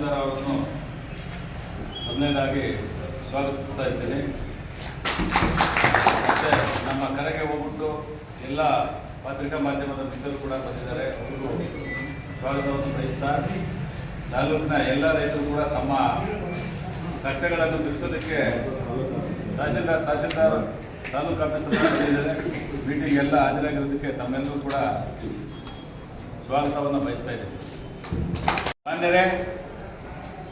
ತಹಸೀಲ್ದಾರ್ ಮೊದಲನೇದಾಗಿ ಸ್ವಾಗತಿಸ್ತಾ ಇದ್ದೀನಿ. ಮತ್ತೆ ನಮ್ಮ ಕರೆಗೆ ಹೋಗ್ಬಿಟ್ಟು ಎಲ್ಲ ಪತ್ರಿಕಾ ಮಾಧ್ಯಮದ ಮಿತ್ರರು ಕೂಡ ಬಂದಿದ್ದಾರೆ. ಅವರು ಸ್ವಾಗತವನ್ನು ಬಯಸ್ತಾ ತಾಲೂಕಿನ ಎಲ್ಲ ರೈತರು ಕೂಡ ತಮ್ಮ ಕಷ್ಟಗಳನ್ನು ತಿಳಿಸೋದಕ್ಕೆ ತಹಸೀಲ್ದಾರ್ ತಹಸೀಲ್ದಾರ್ ತಾಲೂಕು ಆಫೀಸರ್ ಮೀಟಿಂಗ್ ಎಲ್ಲ ಹಾಜರಾಗಿರೋದಕ್ಕೆ ತಮ್ಮೆಲ್ಲರೂ ಕೂಡ ಸ್ವಾಗತವನ್ನು ಬಯಸ್ತಾ ಇದ್ದೇನೆ. ಮಾನ್ಯರೇ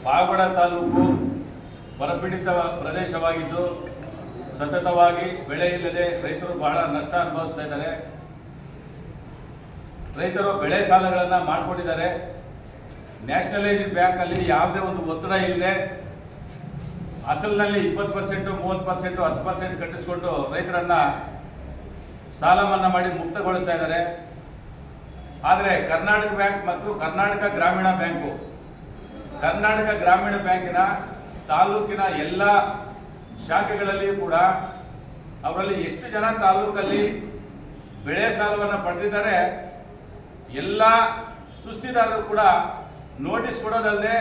ಪಾವಗಡ ತಾಲೂಕು ಬರಪೀಡಿತ ಪ್ರದೇಶವಾಗಿದ್ದು ಸತತವಾಗಿ ಬೆಳೆ ಇಲ್ಲದೆ ರೈತರು ಬಹಳ ನಷ್ಟ ಅನುಭವಿಸ್ತಾ ಇದ್ದಾರೆ. ರೈತರು ಬೆಳೆ ಸಾಲಗಳನ್ನು ಮಾಡಿಕೊಂಡಿದ್ದಾರೆ. ನ್ಯಾಷನಲೈಸ್ಡ್ ಬ್ಯಾಂಕಲ್ಲಿ ಯಾವುದೇ ಒಂದು ಒತ್ತಡ ಇಲ್ಲದೆ ಅಸಲಿನಲ್ಲಿ ಇಪ್ಪತ್ತು ಪರ್ಸೆಂಟು, ಮೂವತ್ತು ಪರ್ಸೆಂಟು, ಹತ್ತು ಪರ್ಸೆಂಟ್ ಕಟ್ಟಿಸ್ಕೊಂಡು ರೈತರನ್ನ ಸಾಲ ಮನ್ನಾ ಮಾಡಿ ಮುಕ್ತಗೊಳಿಸ್ತಾ ಇದ್ದಾರೆ. ಆದರೆ ಕರ್ನಾಟಕ ಬ್ಯಾಂಕ್ ಮತ್ತು ಕರ್ನಾಟಕ ಗ್ರಾಮೀಣ ಬ್ಯಾಂಕು ಕರ್ನಾಟಕ ಗ್ರಾಮೀಣ ಬ್ಯಾಂಕಿನ ತಾಲೂಕಿನ ಎಲ್ಲ ಶಾಖೆಗಳಲ್ಲಿಯೂ ಕೂಡ ಅವರಲ್ಲಿ ಎಷ್ಟು ಜನ ತಾಲೂಕಲ್ಲಿ ಬೆಳೆ ಸಾಲವನ್ನು ಪಡೆದಿದ್ದಾರೆ, ಎಲ್ಲ ಸುಸ್ತಿದಾರರು ಕೂಡ ನೋಟಿಸ್ ಕೊಡೋದಲ್ಲದೆ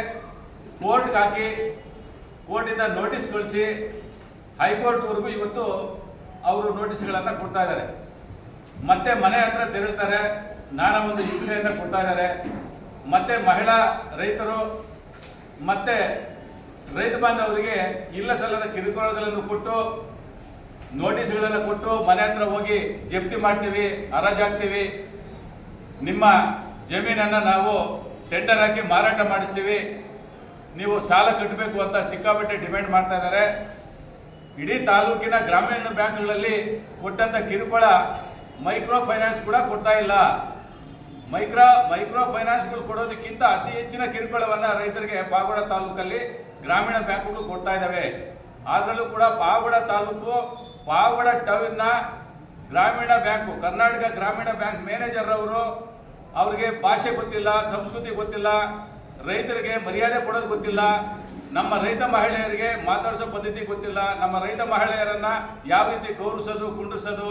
ಕೋರ್ಟ್ಗೆ ಹಾಕಿ, ಕೋರ್ಟಿಂದ ನೋಟಿಸ್ ಕಳಿಸಿ ಹೈಕೋರ್ಟ್ವರೆಗೂ ಇವತ್ತು ಅವರು ನೋಟಿಸ್ಗಳನ್ನು ಕೊಡ್ತಾ ಇದ್ದಾರೆ. ಮತ್ತೆ ಮನೆ ಹತ್ರ ತೆರಳ್ತಾರೆ, ನಾನಾ ಒಂದು ಹಿಂಸೆಯನ್ನು ಕೊಡ್ತಾ ಇದ್ದಾರೆ. ಮತ್ತೆ ಮಹಿಳಾ ರೈತರು ಮತ್ತೆ ರೈತ ಬಾಂಧವರಿಗೆ ಇಲ್ಲ ಸಲ್ಲದ ಕಿರುಕುಳಗಳನ್ನು ಕೊಟ್ಟು, ನೋಟಿಸ್ಗಳನ್ನು ಕೊಟ್ಟು ಮನೆ ಹತ್ರ ಹೋಗಿ ಜಪ್ತಿ ಮಾಡ್ತೀವಿ ಹರಾಜಾಗ್ತೀವಿ ನಿಮ್ಮ ಜಮೀನನ್ನು ನಾವು ಟೆಂಡರ್ ಹಾಕಿ ಮಾರಾಟ ಮಾಡಿಸ್ತೀವಿ. ನೀವು ಸಾಲ ಕಟ್ಟಬೇಕು ಅಂತ ಸಿಕ್ಕಾಪಟ್ಟೆ ಡಿಮ್ಯಾಂಡ್ ಮಾಡ್ತಾ ಇದ್ದಾರೆ. ಇಡೀ ತಾಲೂಕಿನ ಗ್ರಾಮೀಣ ಬ್ಯಾಂಕ್ಗಳಲ್ಲಿ ಕೊಟ್ಟಂತ ಕಿರುಕುಳ ಮೈಕ್ರೋ ಫೈನಾನ್ಸ್ ಕೂಡ ಕೊಡ್ತಾ ಇಲ್ಲ. ಮೈಕ್ರೋ ಮೈಕ್ರೋ ಫೈನಾನ್ಸ್ಗಳು ಕೊಡೋದಕ್ಕಿಂತ ಅತಿ ಹೆಚ್ಚಿನ ಕಿರುಕುಳವನ್ನ ರೈತರಿಗೆ ಪಾಗೋಡ ತಾಲೂಕಲ್ಲಿ ಗ್ರಾಮೀಣ ಬ್ಯಾಂಕ್ಗಳು ಕೊಡ್ತಾ ಇದ್ದಾವೆ ಅದರಲ್ಲೂ ಕೂಡ ಪಾಗೋಡ ತಾಲೂಕು, ಪಾವಗಡ ಟೌನ್ನ ಗ್ರಾಮೀಣ ಬ್ಯಾಂಕು, ಕರ್ನಾಟಕ ಗ್ರಾಮೀಣ ಬ್ಯಾಂಕ್ ಮ್ಯಾನೇಜರ್ ಅವರು ಅವ್ರಿಗೆ ಭಾಷೆ ಗೊತ್ತಿಲ್ಲ, ಸಂಸ್ಕೃತಿ ಗೊತ್ತಿಲ್ಲ, ರೈತರಿಗೆ ಮರ್ಯಾದೆ ಕೊಡೋದು ಗೊತ್ತಿಲ್ಲ, ನಮ್ಮ ರೈತ ಮಹಿಳೆಯರಿಗೆ ಮಾತಾಡಿಸೋ ಪದ್ಧತಿ ಗೊತ್ತಿಲ್ಲ, ನಮ್ಮ ರೈತ ಮಹಿಳೆಯರನ್ನ ಯಾವ ರೀತಿ ಗೌರವಿಸೋದು, ಕುಂಡ್ರಿಸೋದು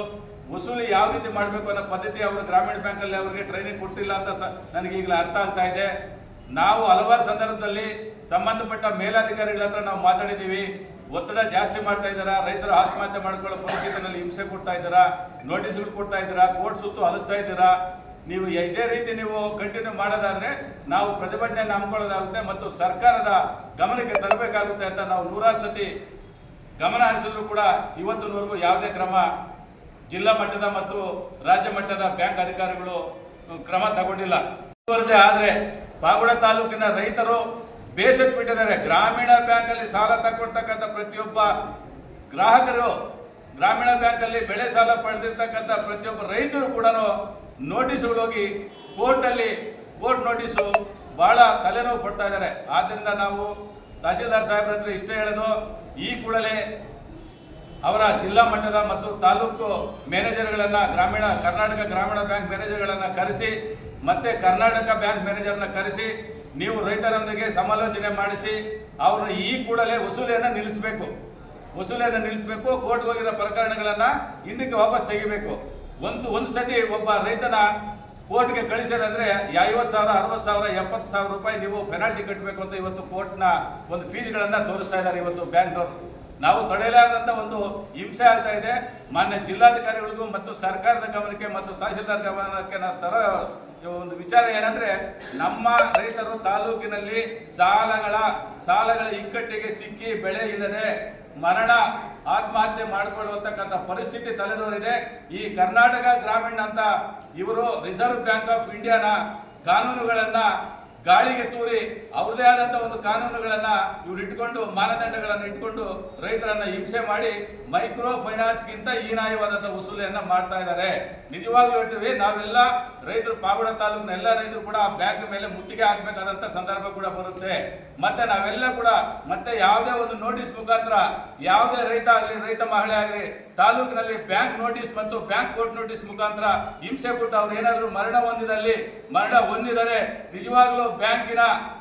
ವಸೂಲಿ ಯಾವ ರೀತಿ ಮಾಡಬೇಕು ಅನ್ನೋ ಪದ್ಧತಿ ಅವರು ಗ್ರಾಮೀಣ ಬ್ಯಾಂಕಲ್ಲಿ ಅವರಿಗೆ ಟ್ರೈನಿಂಗ್ ಕೊಟ್ಟಿಲ್ಲ ಅಂತ ಸ ನನಗೆ ಈಗಲೇ ಅರ್ಥ ಆಗ್ತಾ ಇದೆ. ನಾವು ಹಲವಾರು ಸಂದರ್ಭದಲ್ಲಿ ಸಂಬಂಧಪಟ್ಟ ಮೇಲಾಧಿಕಾರಿಗಳ ಹತ್ರ ನಾವು ಮಾತಾಡಿದ್ದೀವಿ. ಒತ್ತಡ ಜಾಸ್ತಿ ಮಾಡ್ತಾ ಇದ್ದಾರಾ? ರೈತರು ಆತ್ಮಹತ್ಯೆ ಮಾಡ್ಕೊಳ್ಳೋ ಪರಿಸ್ಥಿತಿನಲ್ಲಿ ಹಿಂಸೆ ಕೊಡ್ತಾ ಇದ್ದಾರಾ? ನೋಟಿಸ್ಗಳು ಕೊಡ್ತಾ ಇದ್ದೀರಾ? ಕೋರ್ಟ್ ಸುತ್ತು ಹಲಿಸ್ತಾ ಇದ್ದೀರಾ? ನೀವು ಇದೇ ರೀತಿ ನೀವು ಕಂಟಿನ್ಯೂ ಮಾಡೋದಾದ್ರೆ ನಾವು ಪ್ರತಿಭಟನೆ ನಂಬ್ಕೊಳ್ಳೋದಾಗುತ್ತೆ ಮತ್ತು ಸರ್ಕಾರದ ಗಮನಕ್ಕೆ ತರಬೇಕಾಗುತ್ತೆ ಅಂತ ನಾವು ನೂರಾರು ಸತಿ ಗಮನ ಹರಿಸಿದ್ರು ಕೂಡ ಇವತ್ತಿನವರೆಗೂ ಯಾವುದೇ ಕ್ರಮ ಜಿಲ್ಲಾ ಮಟ್ಟದ ಮತ್ತು ರಾಜ್ಯ ಮಟ್ಟದ ಬ್ಯಾಂಕ್ ಅಧಿಕಾರಿಗಳು ಕ್ರಮ ತಗೊಂಡಿಲ್ಲ. ಮುಂದುವರೆದೇ ಆದರೆ ಪಾಗುಡ ತಾಲೂಕಿನ ರೈತರು ಬೇಸತ್ತು ಬಿಟ್ಟಿದ್ದಾರೆ. ಗ್ರಾಮೀಣ ಬ್ಯಾಂಕಲ್ಲಿ ಸಾಲ ತಗೊಳ್ತಕ್ಕಂಥ ಪ್ರತಿಯೊಬ್ಬ ಗ್ರಾಹಕರು, ಗ್ರಾಮೀಣ ಬ್ಯಾಂಕಲ್ಲಿ ಬೆಳೆ ಸಾಲ ಪಡೆದಿರ್ತಕ್ಕಂಥ ಪ್ರತಿಯೊಬ್ಬ ರೈತರು ಕೂಡ ನೋಟಿಸ್ಗಳೋಗಿ ಕೋರ್ಟಲ್ಲಿ ಕೋರ್ಟ್ ನೋಟಿಸು ಬಹಳ ತಲೆನೋವು ಕೊಡ್ತಾ ಇದ್ದಾರೆ. ಆದ್ದರಿಂದ ನಾವು ತಹಸೀಲ್ದಾರ್ ಸಾಹೇಬ್ರ ಹತ್ರ ಇಷ್ಟೇ ಹೇಳೋದು, ಈ ಕೂಡಲೇ ಅವರ ಜಿಲ್ಲಾ ಮಟ್ಟದ ಮತ್ತು ತಾಲೂಕು ಮ್ಯಾನೇಜರ್ಗಳನ್ನು ಗ್ರಾಮೀಣ, ಕರ್ನಾಟಕ ಗ್ರಾಮೀಣ ಬ್ಯಾಂಕ್ ಮ್ಯಾನೇಜರ್ಗಳನ್ನು ಕರೆಸಿ, ಮತ್ತೆ ಕರ್ನಾಟಕ ಬ್ಯಾಂಕ್ ಮ್ಯಾನೇಜರ್ನ ಕರೆಸಿ, ನೀವು ರೈತರೊಂದಿಗೆ ಸಮಾಲೋಚನೆ ಮಾಡಿಸಿ ಅವರು ಈ ಕೂಡಲೇ ವಸೂಲಿಯನ್ನು ನಿಲ್ಲಿಸಬೇಕು. ವಸೂಲಿಯನ್ನು ನಿಲ್ಲಿಸಬೇಕು, ಕೋರ್ಟ್ಗೆ ಹೋಗಿರೋ ಪ್ರಕರಣಗಳನ್ನು ಹಿಂದಕ್ಕೆ ವಾಪಸ್ ತೆಗಿಬೇಕು. ಒಂದು ಒಂದು ಸತಿ ಒಬ್ಬ ರೈತನ ಕೋರ್ಟ್ಗೆ ಕಳಿಸೋದಂದ್ರೆ ಐವತ್ತು ಸಾವಿರ, ಅರವತ್ತು ಸಾವಿರ, ಎಪ್ಪತ್ತು ಸಾವಿರ ರೂಪಾಯಿ ನೀವು ಪೆನಾಲ್ಟಿ ಕಟ್ಟಬೇಕು ಅಂತ ಇವತ್ತು ಕೋರ್ಟ್ನ ಒಂದು ಫೀಸ್ಗಳನ್ನು ತೋರಿಸ್ತಾ ಇದ್ದಾರೆ ಇವತ್ತು ಬ್ಯಾಂಕ್ನವರು. ನಾವು ತೊಡೆಯಲಾರದಂತ ಒಂದು ಹಿಂಸೆ ಆಗ್ತಾ ಇದೆ. ಮಾನ್ಯ ಜಿಲ್ಲಾಧಿಕಾರಿಗಳಿಗೂ ಮತ್ತು ಸರ್ಕಾರದ ಗಮನಕ್ಕೆ ಮತ್ತು ತಹಶೀಲ್ದಾರ್ ಗಮನಕ್ಕೆ ನಾವು ತರ ಒಂದು ವಿಚಾರ ಏನಂದ್ರೆ, ನಮ್ಮ ರೈತರು ತಾಲೂಕಿನಲ್ಲಿ ಸಾಲಗಳ ಸಾಲಗಳ ಇಕ್ಕಟ್ಟಿಗೆ ಸಿಕ್ಕಿ ಬೆಳೆ ಇಲ್ಲದೆ ಮರಣ, ಆತ್ಮಹತ್ಯೆ ಮಾಡಿಕೊಳ್ಳುವಂತಕ್ಕಂಥ ಪರಿಸ್ಥಿತಿ ತಲೆದೋರಿದೆ. ಈ ಕರ್ನಾಟಕ ಗ್ರಾಮೀಣ ಅಂತ ಇವರು ರಿಸರ್ವ್ ಬ್ಯಾಂಕ್ ಆಫ್ ಇಂಡಿಯಾನ ಕಾನೂನುಗಳನ್ನ ಗಾಳಿಗೆ ತೂರಿ ಅವ್ರದೇ ಆದಂತ ಒಂದು ಕಾನೂನುಗಳನ್ನ ಇವ್ರು ಇಟ್ಕೊಂಡು, ಮಾನದಂಡಗಳನ್ನು ಇಟ್ಕೊಂಡು ರೈತರನ್ನ ಹಿಂಸೆ ಮಾಡಿ ಮೈಕ್ರೋ ಫೈನಾನ್ಸ್ಗಿಂತ ಹೀನಾಯವಾದಂತ ವಸೂಲಿಯನ್ನ ಮಾಡ್ತಾ ಇದ್ದಾರೆ. ನಿಜವಾಗ್ಲೂ ಹೇಳ್ತೀವಿ, ನಾವೆಲ್ಲ ರೈತರು, ಪಾವಡ ತಾಲೂಕಿನ ಎಲ್ಲ ರೈತರು ಕೂಡ ಆ ಬ್ಯಾಂಕ್ ಮೇಲೆ ಮುತ್ತಿಗೆ ಹಾಕ್ಬೇಕಾದಂತ ಸಂದರ್ಭ ಕೂಡ ಬರುತ್ತೆ. ಮತ್ತೆ ನಾವೆಲ್ಲ ಕೂಡ ಮತ್ತೆ ಯಾವುದೇ ಒಂದು ನೋಟಿಸ್ ಮುಖಾಂತರ ಯಾವುದೇ ರೈತ ಆಗಲಿ, ರೈತ ಮಹಿಳೆ ಆಗಲಿ ತಾಲೂಕಿನಲ್ಲಿ ಬ್ಯಾಂಕ್ ನೋಟಿಸ್ ಮತ್ತು ಬ್ಯಾಂಕ್ ಕೋರ್ಟ್ ನೋಟಿಸ್ ಮುಖಾಂತರ ಹಿಂಸೆ ಕೊಟ್ಟು ಅವರು ಏನಾದರೂ ಮರಣ ಹೊಂದಿದಲ್ಲಿ ಮರಣ ಹೊಂದಿದರೆ ನಿಜವಾಗಲೂ ಬ್ಯಾಂಕಿನ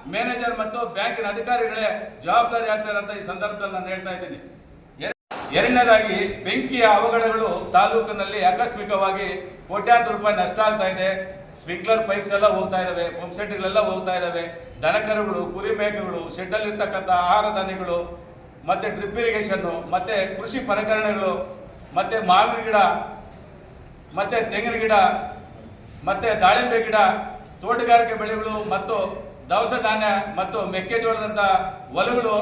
ಮ್ಯಾನೇಜರ್ ಮತ್ತು ಬ್ಯಾಂಕಿನ ಅಧಿಕಾರಿಗಳೇ ಜವಾಬ್ದಾರಿ ಆಗ್ತಾರೆ ಅಂತ ಈ ಸಂದರ್ಭದಲ್ಲಿ ನಾನು ಹೇಳ್ತಾ ಇದ್ದೀನಿ. ಎರ- ಎರಡನೇದಾಗಿ ಬೆಂಕಿಯ ಅವಘಡಗಳು ತಾಲೂಕಿನಲ್ಲಿ ಆಕಸ್ಮಿಕವಾಗಿ ಕೋಟ್ಯಾಂತರ ರೂಪಾಯಿ ನಷ್ಟ ಆಗ್ತಾ ಇದೆ. ಸ್ಪ್ರಿಂಕ್ಲರ್ ಪೈಪ್ಸ್ ಎಲ್ಲ ಹೋಗ್ತಾ ಇದಾವೆ, ಪಂಪ್ ಸೆಟ್ಗಳೆಲ್ಲ ಹೋಗ್ತಾ ಇದಾವೆ. ದನಕರುಗಳು ಕುರಿ ಮೇಕೆಗಳು, ಶೆಡ್ಡಲ್ಲಿರ್ತಕ್ಕಂಥ ಆಹಾರ ಧಾನ್ಯಗಳು, ಮತ್ತೆ ಡ್ರಿಪ್ ಇರಿಗೇಷನ್ನು, ಮತ್ತೆ ಕೃಷಿ ಪರಿಕರಣಗಳು ಮತ್ತೆ ಮಾವಿನ ಗಿಡ, ಮತ್ತೆ ತೆಂಗಿನ ಗಿಡ, ಮತ್ತೆ ದಾಳಿಂಬೆ ಗಿಡ, ತೋಟಗಾರಿಕೆ ಬೆಳೆಗಳು ಮತ್ತು ದವಸ ಧಾನ್ಯ ಮತ್ತು ಮೆಕ್ಕೆಜೋಳದಂತ ಹೊಲಗಳು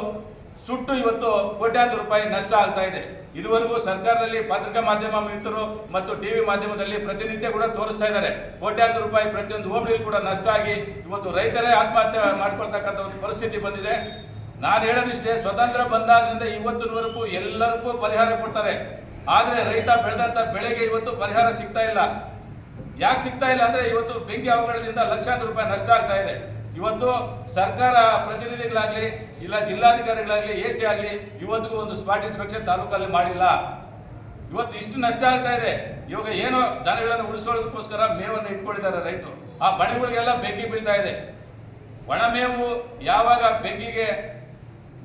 ಸುಟ್ಟು ಇವತ್ತು ಕೋಟ್ಯಾಂತರ ರೂಪಾಯಿ ನಷ್ಟ ಆಗ್ತಾ ಇದೆ. ಇದುವರೆಗೂ ಸರ್ಕಾರದಲ್ಲಿ ಪತ್ರಿಕಾ ಮಾಧ್ಯಮ ಮಿತ್ರರು ಮತ್ತು ಟಿವಿ ಮಾಧ್ಯಮದಲ್ಲಿ ಪ್ರತಿನಿತ್ಯ ಕೂಡ ತೋರಿಸ್ತಾ ಇದ್ದಾರೆ. ಕೋಟ್ಯಾಂತರ ರೂಪಾಯಿ ಪ್ರತಿಯೊಂದು ಹೋಬಳಿ ಕೂಡ ನಷ್ಟ ಆಗಿ ಇವತ್ತು ರೈತರೇ ಆತ್ಮಹತ್ಯೆ ಮಾಡ್ಕೊಳ್ತಕ್ಕಂಥ ಒಂದು ಪರಿಸ್ಥಿತಿ ಬಂದಿದೆ. ನಾನು ಹೇಳೋದಿಷ್ಟೇ, ಸ್ವತಂತ್ರ ಬಂದಾದ್ರಿಂದ ಇವತ್ತಿನವರೆಗೂ ಎಲ್ಲರಿಗೂ ಪರಿಹಾರ ಕೊಡ್ತಾರೆ. ಆದ್ರೆ ರೈತ ಬೆಳೆದಂತ ಬೆಳೆಗೆ ಇವತ್ತು ಪರಿಹಾರ ಸಿಗ್ತಾ ಇಲ್ಲ. ಯಾಕೆ ಸಿಗ್ತಾ ಇಲ್ಲ ಅಂದ್ರೆ ಇವತ್ತು ಬೆಂಕಿ ಅವಘಡದಿಂದ ಲಕ್ಷಾಂತರ ರೂಪಾಯಿ ನಷ್ಟ ಆಗ್ತಾ ಇದೆ. ಇವತ್ತು ಸರ್ಕಾರ ಪ್ರತಿನಿಧಿಗಳಾಗ್ಲಿ ಇಲ್ಲ ಜಿಲ್ಲಾಧಿಕಾರಿಗಳಾಗ್ಲಿ, ಎ ಸಿ ಆಗ್ಲಿ ಇವತ್ತಿಗೂ ಒಂದು ಸ್ಪಾಟ್ ಇನ್ಸ್ಪೆಕ್ಷನ್ ತಾಲೂಕಲ್ಲಿ ಮಾಡಿಲ್ಲ. ಇವತ್ತು ಇಷ್ಟು ನಷ್ಟ ಆಗ್ತಾ ಇದೆ. ಇವಾಗ ಏನೋ ದನಗಳನ್ನು ಉಳಿಸೋದಕ್ಕೋಸ್ಕರ ಮೇವನ್ನು ಇಟ್ಕೊಂಡಿದ್ದಾರೆ ರೈತರು. ಆ ಬಣಗಳಿಗೆಲ್ಲ ಬೆಂಕಿ ಬೀಳ್ತಾ ಇದೆ. ಒಣ ಮೇವು ಯಾವಾಗ ಬೆಂಕಿಗೆ